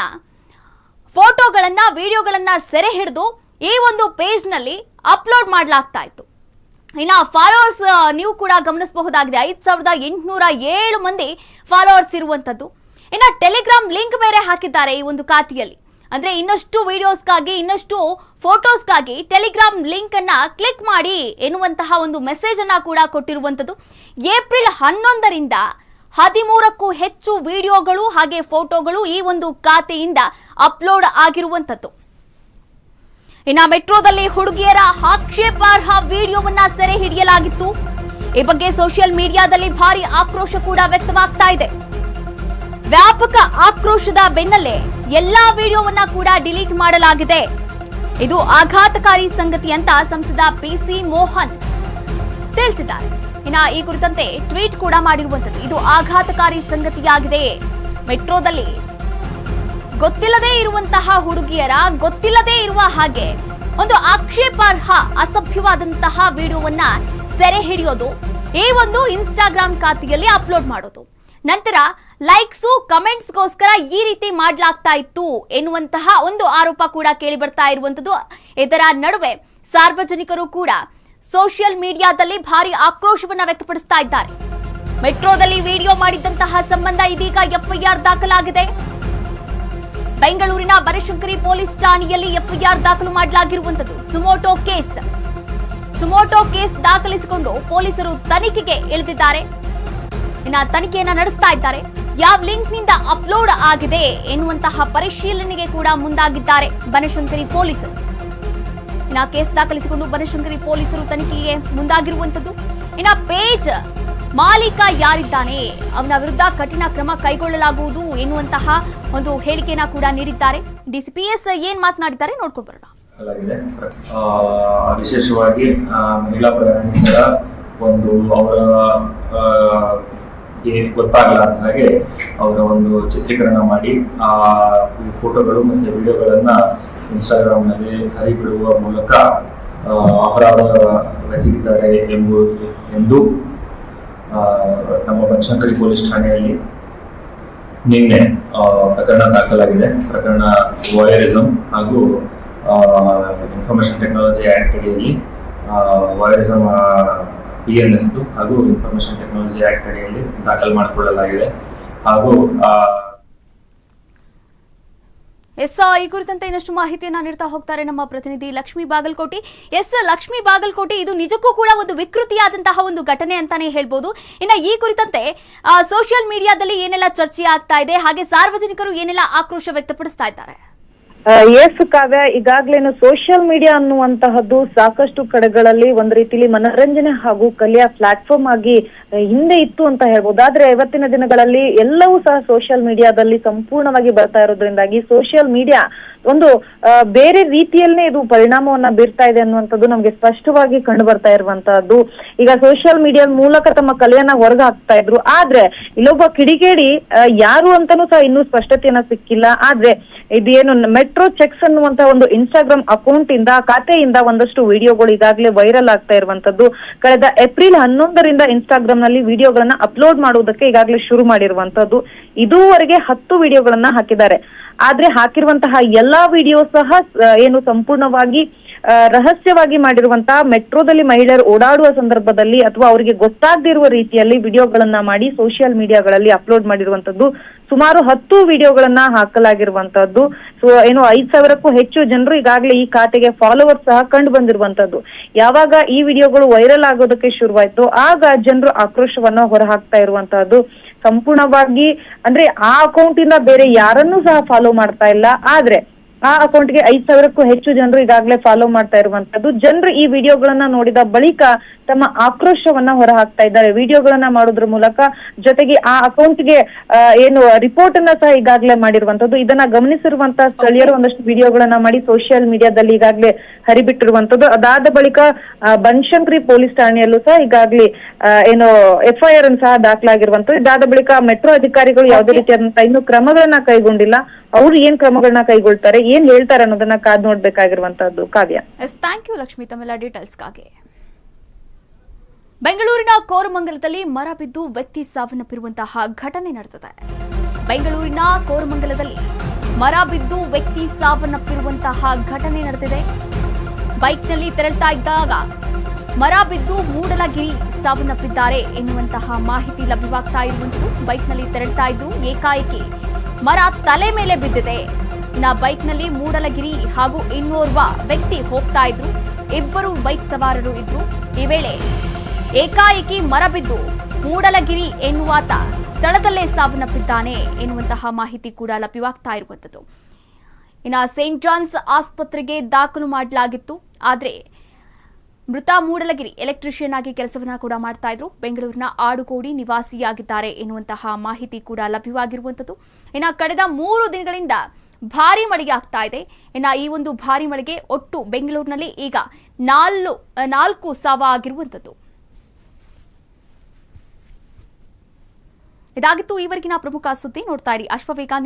ಫೋಟೋಗಳನ್ನ, ವಿಡಿಯೋಗಳನ್ನ ಸೆರೆ ಹಿಡಿದು ಈ ಒಂದು ಪೇಜ್ನಲ್ಲಿ ಅಪ್ಲೋಡ್ ಮಾಡಲಾಗ್ತಾ ಇತ್ತು ಇನ್ನು ಫಾಲೋವರ್ಸ್ ನೀವು ಕೂಡ ಗಮನಿಸಬಹುದಾಗಿದೆ, ಐದು ಸಾವಿರದ ಎಂಟುನೂರ ಏಳು ಮಂದಿ ಫಾಲೋವರ್ಸ್ ಇರುವಂತದ್ದು ಇನ್ನು ಟೆಲಿಗ್ರಾಮ್ ಲಿಂಕ್ ಬೇರೆ ಹಾಕಿದ್ದಾರೆ ಈ ಒಂದು ಖಾತೆಯಲ್ಲಿ. ಅಂದ್ರೆ ಇನ್ನಷ್ಟು ವಿಡಿಯೋಸ್ಗಾಗಿ, ಇನ್ನಷ್ಟು ಫೋಟೋಸ್ಗಾಗಿ ಟೆಲಿಗ್ರಾಮ್ ಲಿಂಕ್ ಅನ್ನ ಕ್ಲಿಕ್ ಮಾಡಿ ಎನ್ನುವಂತಹ ಒಂದು ಮೆಸೇಜ್ ಅನ್ನ ಕೂಡ ಕೊಟ್ಟಿರುವಂತದ್ದು ಏಪ್ರಿಲ್ ಹನ್ನೊಂದರಿಂದ ಹದಿಮೂರಕ್ಕೂ ಹೆಚ್ಚು ವಿಡಿಯೋಗಳು ಹಾಗೆ ಫೋಟೋಗಳು ಈ ಒಂದು ಖಾತೆಯಿಂದ ಅಪ್ಲೋಡ್ ಆಗಿರುವಂತದ್ದು ಇನ್ನ ಮೆಟ್ರೋದಲ್ಲಿ ಹುಡುಗಿಯರ ಆಕ್ಷೇಪಾರ್ಹ ವಿಡಿಯೋವನ್ನ ಸೆರೆ ಹಿಡಿಯಲಾಗಿತ್ತು. ಈ ಬಗ್ಗೆ ಸೋಷಿಯಲ್ ಮೀಡಿಯಾದಲ್ಲಿ ಭಾರಿ ಆಕ್ರೋಶ ಕೂಡ ವ್ಯಕ್ತವಾಗ್ತಾ ಇದೆ. ವ್ಯಾಪಕ ಆಕ್ರೋಶದ ಬೆನ್ನಲ್ಲೇ ಎಲ್ಲಾ ವಿಡಿಯೋವನ್ನ ಕೂಡ ಡಿಲೀಟ್ ಮಾಡಲಾಗಿದೆ. ಇದು ಆಘಾತಕಾರಿ ಸಂಗತಿ ಅಂತ ಸಂಸದ ಪಿಸಿ ಮೋಹನ್ ತಿಳಿಸಿದ್ದಾರೆ. ಇನ್ನ ಈ ಕುರಿತಂತೆ ಟ್ವೀಟ್ ಕೂಡ ಮಾಡಿರುವಂತದ್ದು ಇದು ಆಘಾತಕಾರಿ ಸಂಗತಿಯಾಗಿದೆ. ಮೆಟ್ರೋದಲ್ಲಿ ಗೊತ್ತಿಲ್ಲದೆ ಇರುವಂತಹ ಹುಡುಗಿಯರ ಗೊತ್ತಿಲ್ಲದೆ ಇರುವ ಹಾಗೆ ಒಂದು ಆಕ್ಷೇಪಾರ್ಹ ಅಸಭ್ಯವಾದಂತಹ ವಿಡಿಯೋವನ್ನ ಸೆರೆ ಹಿಡಿಯೋದು ಈ ಒಂದು ಇನ್ಸ್ಟಾಗ್ರಾಮ್ ಖಾತೆಯಲ್ಲಿ ಅಪ್ಲೋಡ್ ಮಾಡೋದು. ನಂತರ ಲೈಕ್ಸು ಕಮೆಂಟ್ಸ್ಗೋಸ್ಕರ ಈ ರೀತಿ ಮಾಡಲಾಗ್ತಾ ಇತ್ತು ಎನ್ನುವಂತಹ ಒಂದು ಆರೋಪ ಕೂಡ ಕೇಳಿ ಬರ್ತಾ ಇರುವಂತದ್ದು ಇದರ ನಡುವೆ ಸಾರ್ವಜನಿಕರು ಕೂಡ ಸೋಷಿಯಲ್ ಮೀಡಿಯಾದಲ್ಲಿ ಭಾರಿ ಆಕ್ರೋಶವನ್ನ ವ್ಯಕ್ತಪಡಿಸ್ತಾ ಇದ್ದಾರೆ. ಮೆಟ್ರೋದಲ್ಲಿ ವಿಡಿಯೋ ಮಾಡಿದ್ದಂತಹ ಸಂಬಂಧ ಇದೀಗ ಎಫ್ಐಆರ್ ದಾಖಲಾಗಿದೆ. ಬೆಂಗಳೂರಿನ ಬನಶಂಕರಿ ಪೊಲೀಸ್ ಠಾಣೆಯಲ್ಲಿ ಎಫ್ಐಆರ್ ದಾಖಲು ಮಾಡಲಾಗಿರುವಂತದ್ದು suo motu case. Suo motu case ದಾಖಲಿಸಿಕೊಂಡು ಪೊಲೀಸರು ತನಿಖೆಗೆ ಇಳಿದಿದ್ದಾರೆ. ಇನ್ನ ತನಿಖೆಯನ್ನ ನಡೆಸ್ತಾ ಇದ್ದಾರೆ. ಯಾವ ಲಿಂಕ್ನಿಂದ ಅಪ್ಲೋಡ್ ಆಗಿದೆ ಎನ್ನುವಂತಹ ಪರಿಶೀಲನೆಗೆ ಕೂಡ ಮುಂದಾಗಿದ್ದಾರೆ ಬನಶಂಕರಿ ಪೊಲೀಸರು. ಇನ್ನ ಕೇಸ್ ದಾಖಲಿಸಿಕೊಂಡು ಬನಶಂಕರಿ ಪೊಲೀಸರು ತನಿಖೆಗೆ ಮುಂದಾಗಿರುವಂತದ್ದು ಇನ್ನ ಪೇಜ್ ಮಾಲೀಕ ಯಾರಿದ್ದಾನೆ? ಅವನ ವಿರುದ್ಧ ಕಠಿಣ ಕ್ರಮ ಕೈಗೊಳ್ಳಲಾಗುವುದು ಎನ್ನುವಂತಹ ಒಂದು ಹೇಳಿಕೆನ ಕೂಡ ನೀಡಿದ್ದಾರೆ. ಡಿಸಿಪಿಎಸ್ ಏನ್ ಮಾತನಾಡಿದ್ದಾರೆ ನೋಡ್ಕೊಂಡು ಬರೋಣ. ವಿಶೇಷವಾಗಿ ಮಹಿಳಾ ಪ್ರಯಾಣಿಕರ ಒಂದು ಅವರ ಗೊತ್ತಾಗಲಾರ್ದ ಹಾಗೆ ಅವರ ಒಂದು ಚಿತ್ರೀಕರಣ ಮಾಡಿ, ಆ ಫೋಟೋಗಳು ಮತ್ತು ವಿಡಿಯೋಗಳನ್ನ ಇನ್ಸ್ಟಾಗ್ರಾಮ್ನಲ್ಲಿ ಹರಿಬಿಡುವ ಮೂಲಕ ಅಪರಾಧ ಎಸಗಿದ್ದಾರೆ ಎಂಬುದು ಎಂದು ನಮ್ಮ ಬನಶಂಕರಿ ಪೊಲೀಸ್ ಠಾಣೆಯಲ್ಲಿ ನಿನ್ನೆ ಪ್ರಕರಣ ದಾಖಲಾಗಿದೆ. ಪ್ರಕರಣ ವಾಯರಿಸಮ್ ಹಾಗೂ ಇನ್ಫಾರ್ಮೇಶನ್ ಟೆಕ್ನಾಲಜಿ ಆಕ್ಟ್ ಅಡಿಯಲ್ಲಿ ವಾಯರಿಸಮ್ ಪಿ ಎನ್ ಎಸ್ ಹಾಗೂ ಇನ್ಫಾರ್ಮೇಶನ್ ಟೆಕ್ನಾಲಜಿ ಆಕ್ಟ್ ಅಡಿಯಲ್ಲಿ ದಾಖಲು ಮಾಡಿಕೊಳ್ಳಲಾಗಿದೆ. ಹಾಗೂ ಎಸ್ ಈ ಕುರಿತಂತೆ ಇನ್ನಷ್ಟು ಮಾಹಿತಿಯನ್ನ ನೀಡ್ತಾ ಹೋಗ್ತಾರೆ ನಮ್ಮ ಪ್ರತಿನಿಧಿ ಲಕ್ಷ್ಮಿ ಬಾಗಲಕೋಟಿ. ಎಸ್, ಲಕ್ಷ್ಮಿ ಬಾಗಲಕೋಟಿ, ಇದು ನಿಜಕ್ಕೂ ಕೂಡ ಒಂದು ವಿಕೃತಿಯಾದಂತಹ ಒಂದು ಘಟನೆ ಅಂತಾನೆ ಹೇಳ್ಬೋದು. ಇನ್ನ ಈ ಕುರಿತಂತೆ ಸೋಷಿಯಲ್ ಮೀಡಿಯಾದಲ್ಲಿ ಏನೆಲ್ಲ ಚರ್ಚೆ ಆಗ್ತಾ ಇದೆ, ಹಾಗೆ ಸಾರ್ವಜನಿಕರು ಏನೆಲ್ಲ ಆಕ್ರೋಶ ವ್ಯಕ್ತಪಡಿಸ್ತಾ ಇದ್ದಾರೆ? ಕಾವ್ಯ ಈಗಾಗ್ಲೇನು ಸೋಷಿಯಲ್ ಮೀಡಿಯಾ ಅನ್ನುವಂತಹದ್ದು ಸಾಕಷ್ಟು ಕಡೆಗಳಲ್ಲಿ ಒಂದ್ ರೀತಿಲಿ ಮನರಂಜನೆ ಹಾಗೂ ಕಲಿಯಾ ಪ್ಲಾಟ್ಫಾರ್ಮ್ ಆಗಿ ಹಿಂದೆ ಇತ್ತು ಅಂತ ಹೇಳ್ಬೋದು. ಆದ್ರೆ ಇವತ್ತಿನ ದಿನಗಳಲ್ಲಿ ಎಲ್ಲವೂ ಸಹ ಸೋಷಿಯಲ್ ಮೀಡಿಯಾದಲ್ಲಿ ಸಂಪೂರ್ಣವಾಗಿ ಬರ್ತಾ ಇರೋದ್ರಿಂದಾಗಿ ಸೋಷಿಯಲ್ ಮೀಡಿಯಾ ಒಂದು ಬೇರೆ ರೀತಿಯಲ್ಲೇ ಇದು ಪರಿಣಾಮವನ್ನ ಬೀರ್ತಾ ಇದೆ ಅನ್ನುವಂಥದ್ದು ನಮ್ಗೆ ಸ್ಪಷ್ಟವಾಗಿ ಕಂಡು ಬರ್ತಾ ಇರುವಂತಹದ್ದು ಈಗ ಸೋಷಿಯಲ್ ಮೀಡಿಯಾ ಮೂಲಕ ತಮ್ಮ ಕಲೆಯನ್ನ ಹೊರಗೆ ಹಾಕ್ತಾ ಇದ್ರು. ಆದ್ರೆ, ಇಲ್ಲೊಬ್ಬ ಕಿಡಿಗೇಡಿ ಯಾರು ಅಂತಾನೂ ಸಹ ಇನ್ನೂ ಸ್ಪಷ್ಟತೆಯನ್ನ ಸಿಕ್ಕಿಲ್ಲ. ಆದ್ರೆ, ಇದೇನು ಮೆಟ್ರೋ ಚೆಕ್ಸ್ ಅನ್ನುವಂತ ಒಂದು ಇನ್ಸ್ಟಾಗ್ರಾಮ್ ಅಕೌಂಟ್ ಇಂದ, ಖಾತೆಯಿಂದ ಒಂದಷ್ಟು ವಿಡಿಯೋಗಳು ಈಗಾಗಲೇ ವೈರಲ್ ಆಗ್ತಾ ಇರುವಂತದ್ದು ಕಳೆದ ಏಪ್ರಿಲ್ ಹನ್ನೊಂದರಿಂದ ಇನ್ಸ್ಟಾಗ್ರಾಮ್ನಲ್ಲಿ ವಿಡಿಯೋಗಳನ್ನ ಅಪ್ಲೋಡ್ ಮಾಡುವುದಕ್ಕೆ ಈಗಾಗಲೇ ಶುರು ಮಾಡಿರುವಂತದ್ದು ಇದುವರೆಗೆ ಹತ್ತು ವಿಡಿಯೋಗಳನ್ನ ಹಾಕಿದ್ದಾರೆ. ಆದ್ರೆ ಹಾಕಿರುವಂತಹ ಎಲ್ಲಾ ವಿಡಿಯೋ ಸಹ ಏನು ಸಂಪೂರ್ಣವಾಗಿ ರಹಸ್ಯವಾಗಿ ಮಾಡಿರುವಂತಹ ಮೆಟ್ರೋದಲ್ಲಿ ಮಹಿಳೆಯರು ಓಡಾಡುವ ಸಂದರ್ಭದಲ್ಲಿ ಅಥವಾ ಅವರಿಗೆ ಗೊತ್ತಾಗದಿರುವ ರೀತಿಯಲ್ಲಿ ವಿಡಿಯೋಗಳನ್ನ ಮಾಡಿ ಸೋಷಿಯಲ್ ಮೀಡಿಯಾಗಳಲ್ಲಿ ಅಪ್ಲೋಡ್ ಮಾಡಿರುವಂತದ್ದು ಸುಮಾರು ಹತ್ತು ವಿಡಿಯೋಗಳನ್ನ ಹಾಕಲಾಗಿರುವಂತದ್ದು ಸೊ ಏನು ಐದ್ ಸಾವಿರಕ್ಕೂ ಹೆಚ್ಚು ಜನರು ಈಗಾಗಲೇ ಈ ಖಾತೆಗೆ ಫಾಲೋವರ್ ಸಹ ಕಂಡು ಬಂದಿರುವಂತದ್ದು ಯಾವಾಗ ಈ ವಿಡಿಯೋಗಳು ವೈರಲ್ ಆಗೋದಕ್ಕೆ ಶುರುವಾಯ್ತು ಆಗ ಜನರು ಆಕ್ರೋಶವನ್ನ ಹೊರಹಾಕ್ತಾ ಇರುವಂತಹದ್ದು. ಸಂಪೂರ್ಣವಾಗಿ ಅಂದ್ರೆ ಆ ಅಕೌಂಟ್ ಇಂದ ಬೇರೆ ಯಾರನ್ನೂ ಸಹ ಫಾಲೋ ಮಾಡ್ತಾ ಇಲ್ಲ. ಆದ್ರೆ ಆ ಅಕೌಂಟ್ಗೆ ಐದ್ ಸಾವಿರಕ್ಕೂ ಹೆಚ್ಚು ಜನರು ಈಗಾಗಲೇ ಫಾಲೋ ಮಾಡ್ತಾ ಇರುವಂತದ್ದು. ಜನರು ಈ ವಿಡಿಯೋಗಳನ್ನ ನೋಡಿದ ಬಳಿಕ ತಮ್ಮ ಆಕ್ರೋಶವನ್ನ ಹೊರಹಾಕ್ತಾ ಇದ್ದಾರೆ. ವಿಡಿಯೋಗಳನ್ನ ಮಾಡೋದ್ರ ಮೂಲಕ ಜೊತೆಗೆ ಆ ಅಕೌಂಟ್ಗೆ ಏನು ರಿಪೋರ್ಟ್ ಅನ್ನ ಸಹ ಈಗಾಗಲೇ ಮಾಡಿರುವಂತದ್ದು. ಇದನ್ನ ಗಮನಿಸಿರುವಂತಹ ಸ್ಥಳೀಯರು ಒಂದಷ್ಟು ವಿಡಿಯೋಗಳನ್ನ ಮಾಡಿ ಸೋಷಿಯಲ್ ಮೀಡಿಯಾದಲ್ಲಿ ಈಗಾಗಲೇ ಹರಿಬಿಟ್ಟಿರುವಂತದ್ದು. ಅದಾದ ಬಳಿಕ ಬನಶಂಕರಿ ಪೊಲೀಸ್ ಠಾಣೆಯಲ್ಲೂ ಸಹ ಈಗಾಗಲೇ ಏನು ಎಫ್ಐಆರ್ ಅನ್ನು ಸಹ ದಾಖಲಾಗಿರುವಂತದ್ದು. ಇದಾದ ಬಳಿಕ ಮೆಟ್ರೋ ಅಧಿಕಾರಿಗಳು ಯಾವುದೇ ರೀತಿಯಾದಂತಹ ಇನ್ನು ಕ್ರಮಗಳನ್ನ ಕೈಗೊಂಡಿಲ್ಲ. ಅವರು ಏನ್ ಕ್ರಮಗಳನ್ನ ಕೈಗೊಳ್ತಾರೆ? ಏನ್ ಹೇಳ್ತಾರೆ ಅನ್ನೋದನ್ನ ಕಾದ್ ನೋಡ್ಬೇಕಾಗಿರುವಂತಹದ್ದು ಕಾವ್ಯ. ಥ್ಯಾಂಕ್ ಯು ಲಕ್ಷ್ಮಿ ತಮ್ಮೆಲ್ಲ ಡೀಟೇಲ್ಸ್ಗಾಗಿ ಬೆಂಗಳೂರಿನ ಕೋರಮಂಗಲದಲ್ಲಿ ಮರ ಬಿದ್ದು ವ್ಯಕ್ತಿ ಸಾವನ್ನಪ್ಪಿರುವಂತಹ ಘಟನೆ ನಡೆದಿದೆ. ಬೆಂಗಳೂರಿನ ಕೋರಮಂಗಲದಲ್ಲಿ ಮರ ಬಿದ್ದು ವ್ಯಕ್ತಿ ಸಾವನ್ನಪ್ಪಿರುವಂತಹ ಘಟನೆ ನಡೆದಿದೆ. ಬೈಕ್ನಲ್ಲಿ ತೆರಳ್ತಾ ಇದ್ದಾಗ ಮರ ಬಿದ್ದು ಮೂಡಲಗಿರಿ ಸಾವನ್ನಪ್ಪಿದ್ದಾರೆ ಎನ್ನುವಂತಹ ಮಾಹಿತಿ ಲಭ್ಯವಾಗ್ತಾ ಇರುವಂತದ್ದು. ಬೈಕ್ನಲ್ಲಿ ತೆರಳ್ತಾ ಇದ್ರು ಏಕಾಏಕಿ ಮರ ತಲೆ ಮೇಲೆ ಬಿದ್ದಿದೆ. ಇನ್ನ ಬೈಕ್ನಲ್ಲಿ ಮೂಡಲಗಿರಿ ಹಾಗೂ ಇನ್ನೋರ್ವ ವ್ಯಕ್ತಿ ಹೋಗ್ತಾ ಇದ್ರು. ಇಬ್ಬರು ಬೈಕ್ ಸವಾರರು ಇದ್ರು. ಈ ವೇಳೆ ಏಕಾಏಕಿ ಮರ ಬಿದ್ದು ಮೂಡಲಗಿರಿ ಎನ್ನುವಾತ ಸ್ಥಳದಲ್ಲೇ ಸಾವನ್ನಪ್ಪಿದ್ದಾನೆ ಎನ್ನುವಂತಹ ಮಾಹಿತಿ ಕೂಡ ಲಭ್ಯವಾಗ್ತಾ ಇರುವಂತದ್ದು ಇನ್ನು ಸೇಂಟ್ ಜಾನ್ಸ್ ಆಸ್ಪತ್ರೆಗೆ ದಾಖಲು ಮಾಡಲಾಗಿತ್ತು. ಆದರೆ ಮೃತ ಮೂಡಲಗಿರಿ ಎಲೆಕ್ಟ್ರಿಷಿಯನ್ ಆಗಿ ಕೆಲಸವನ್ನ ಕೂಡ ಮಾಡ್ತಾ ಇದ್ರು. ಬೆಂಗಳೂರಿನ ಆಡುಗೋಡಿ ನಿವಾಸಿಯಾಗಿದ್ದಾರೆ ಎನ್ನುವಂತಹ ಮಾಹಿತಿ ಕೂಡ ಲಭ್ಯವಾಗಿರುವಂತದ್ದು ಇನ್ನು ಕಳೆದ ಮೂರು ದಿನಗಳಿಂದ ಭಾರಿ ಮಳೆಗೆ ಆಗ್ತಾ ಇದೆ. ಇನ್ನು ಈ ಒಂದು ಭಾರಿ ಮಳೆಗೆ ಒಟ್ಟು ಬೆಂಗಳೂರಿನಲ್ಲಿ ಈಗ ನಾಲ್ಕು ನಾಲ್ಕು ಸಾವ ಆಗಿರುವಂತದ್ದು ಇದಾಗಿತ್ತು ಈವರೆಗಿನ ಪ್ರಮುಖ ಸುದ್ದಿ. ನೋಡ್ತಾ ಇರಿ ಅಶ್ವವೇಗ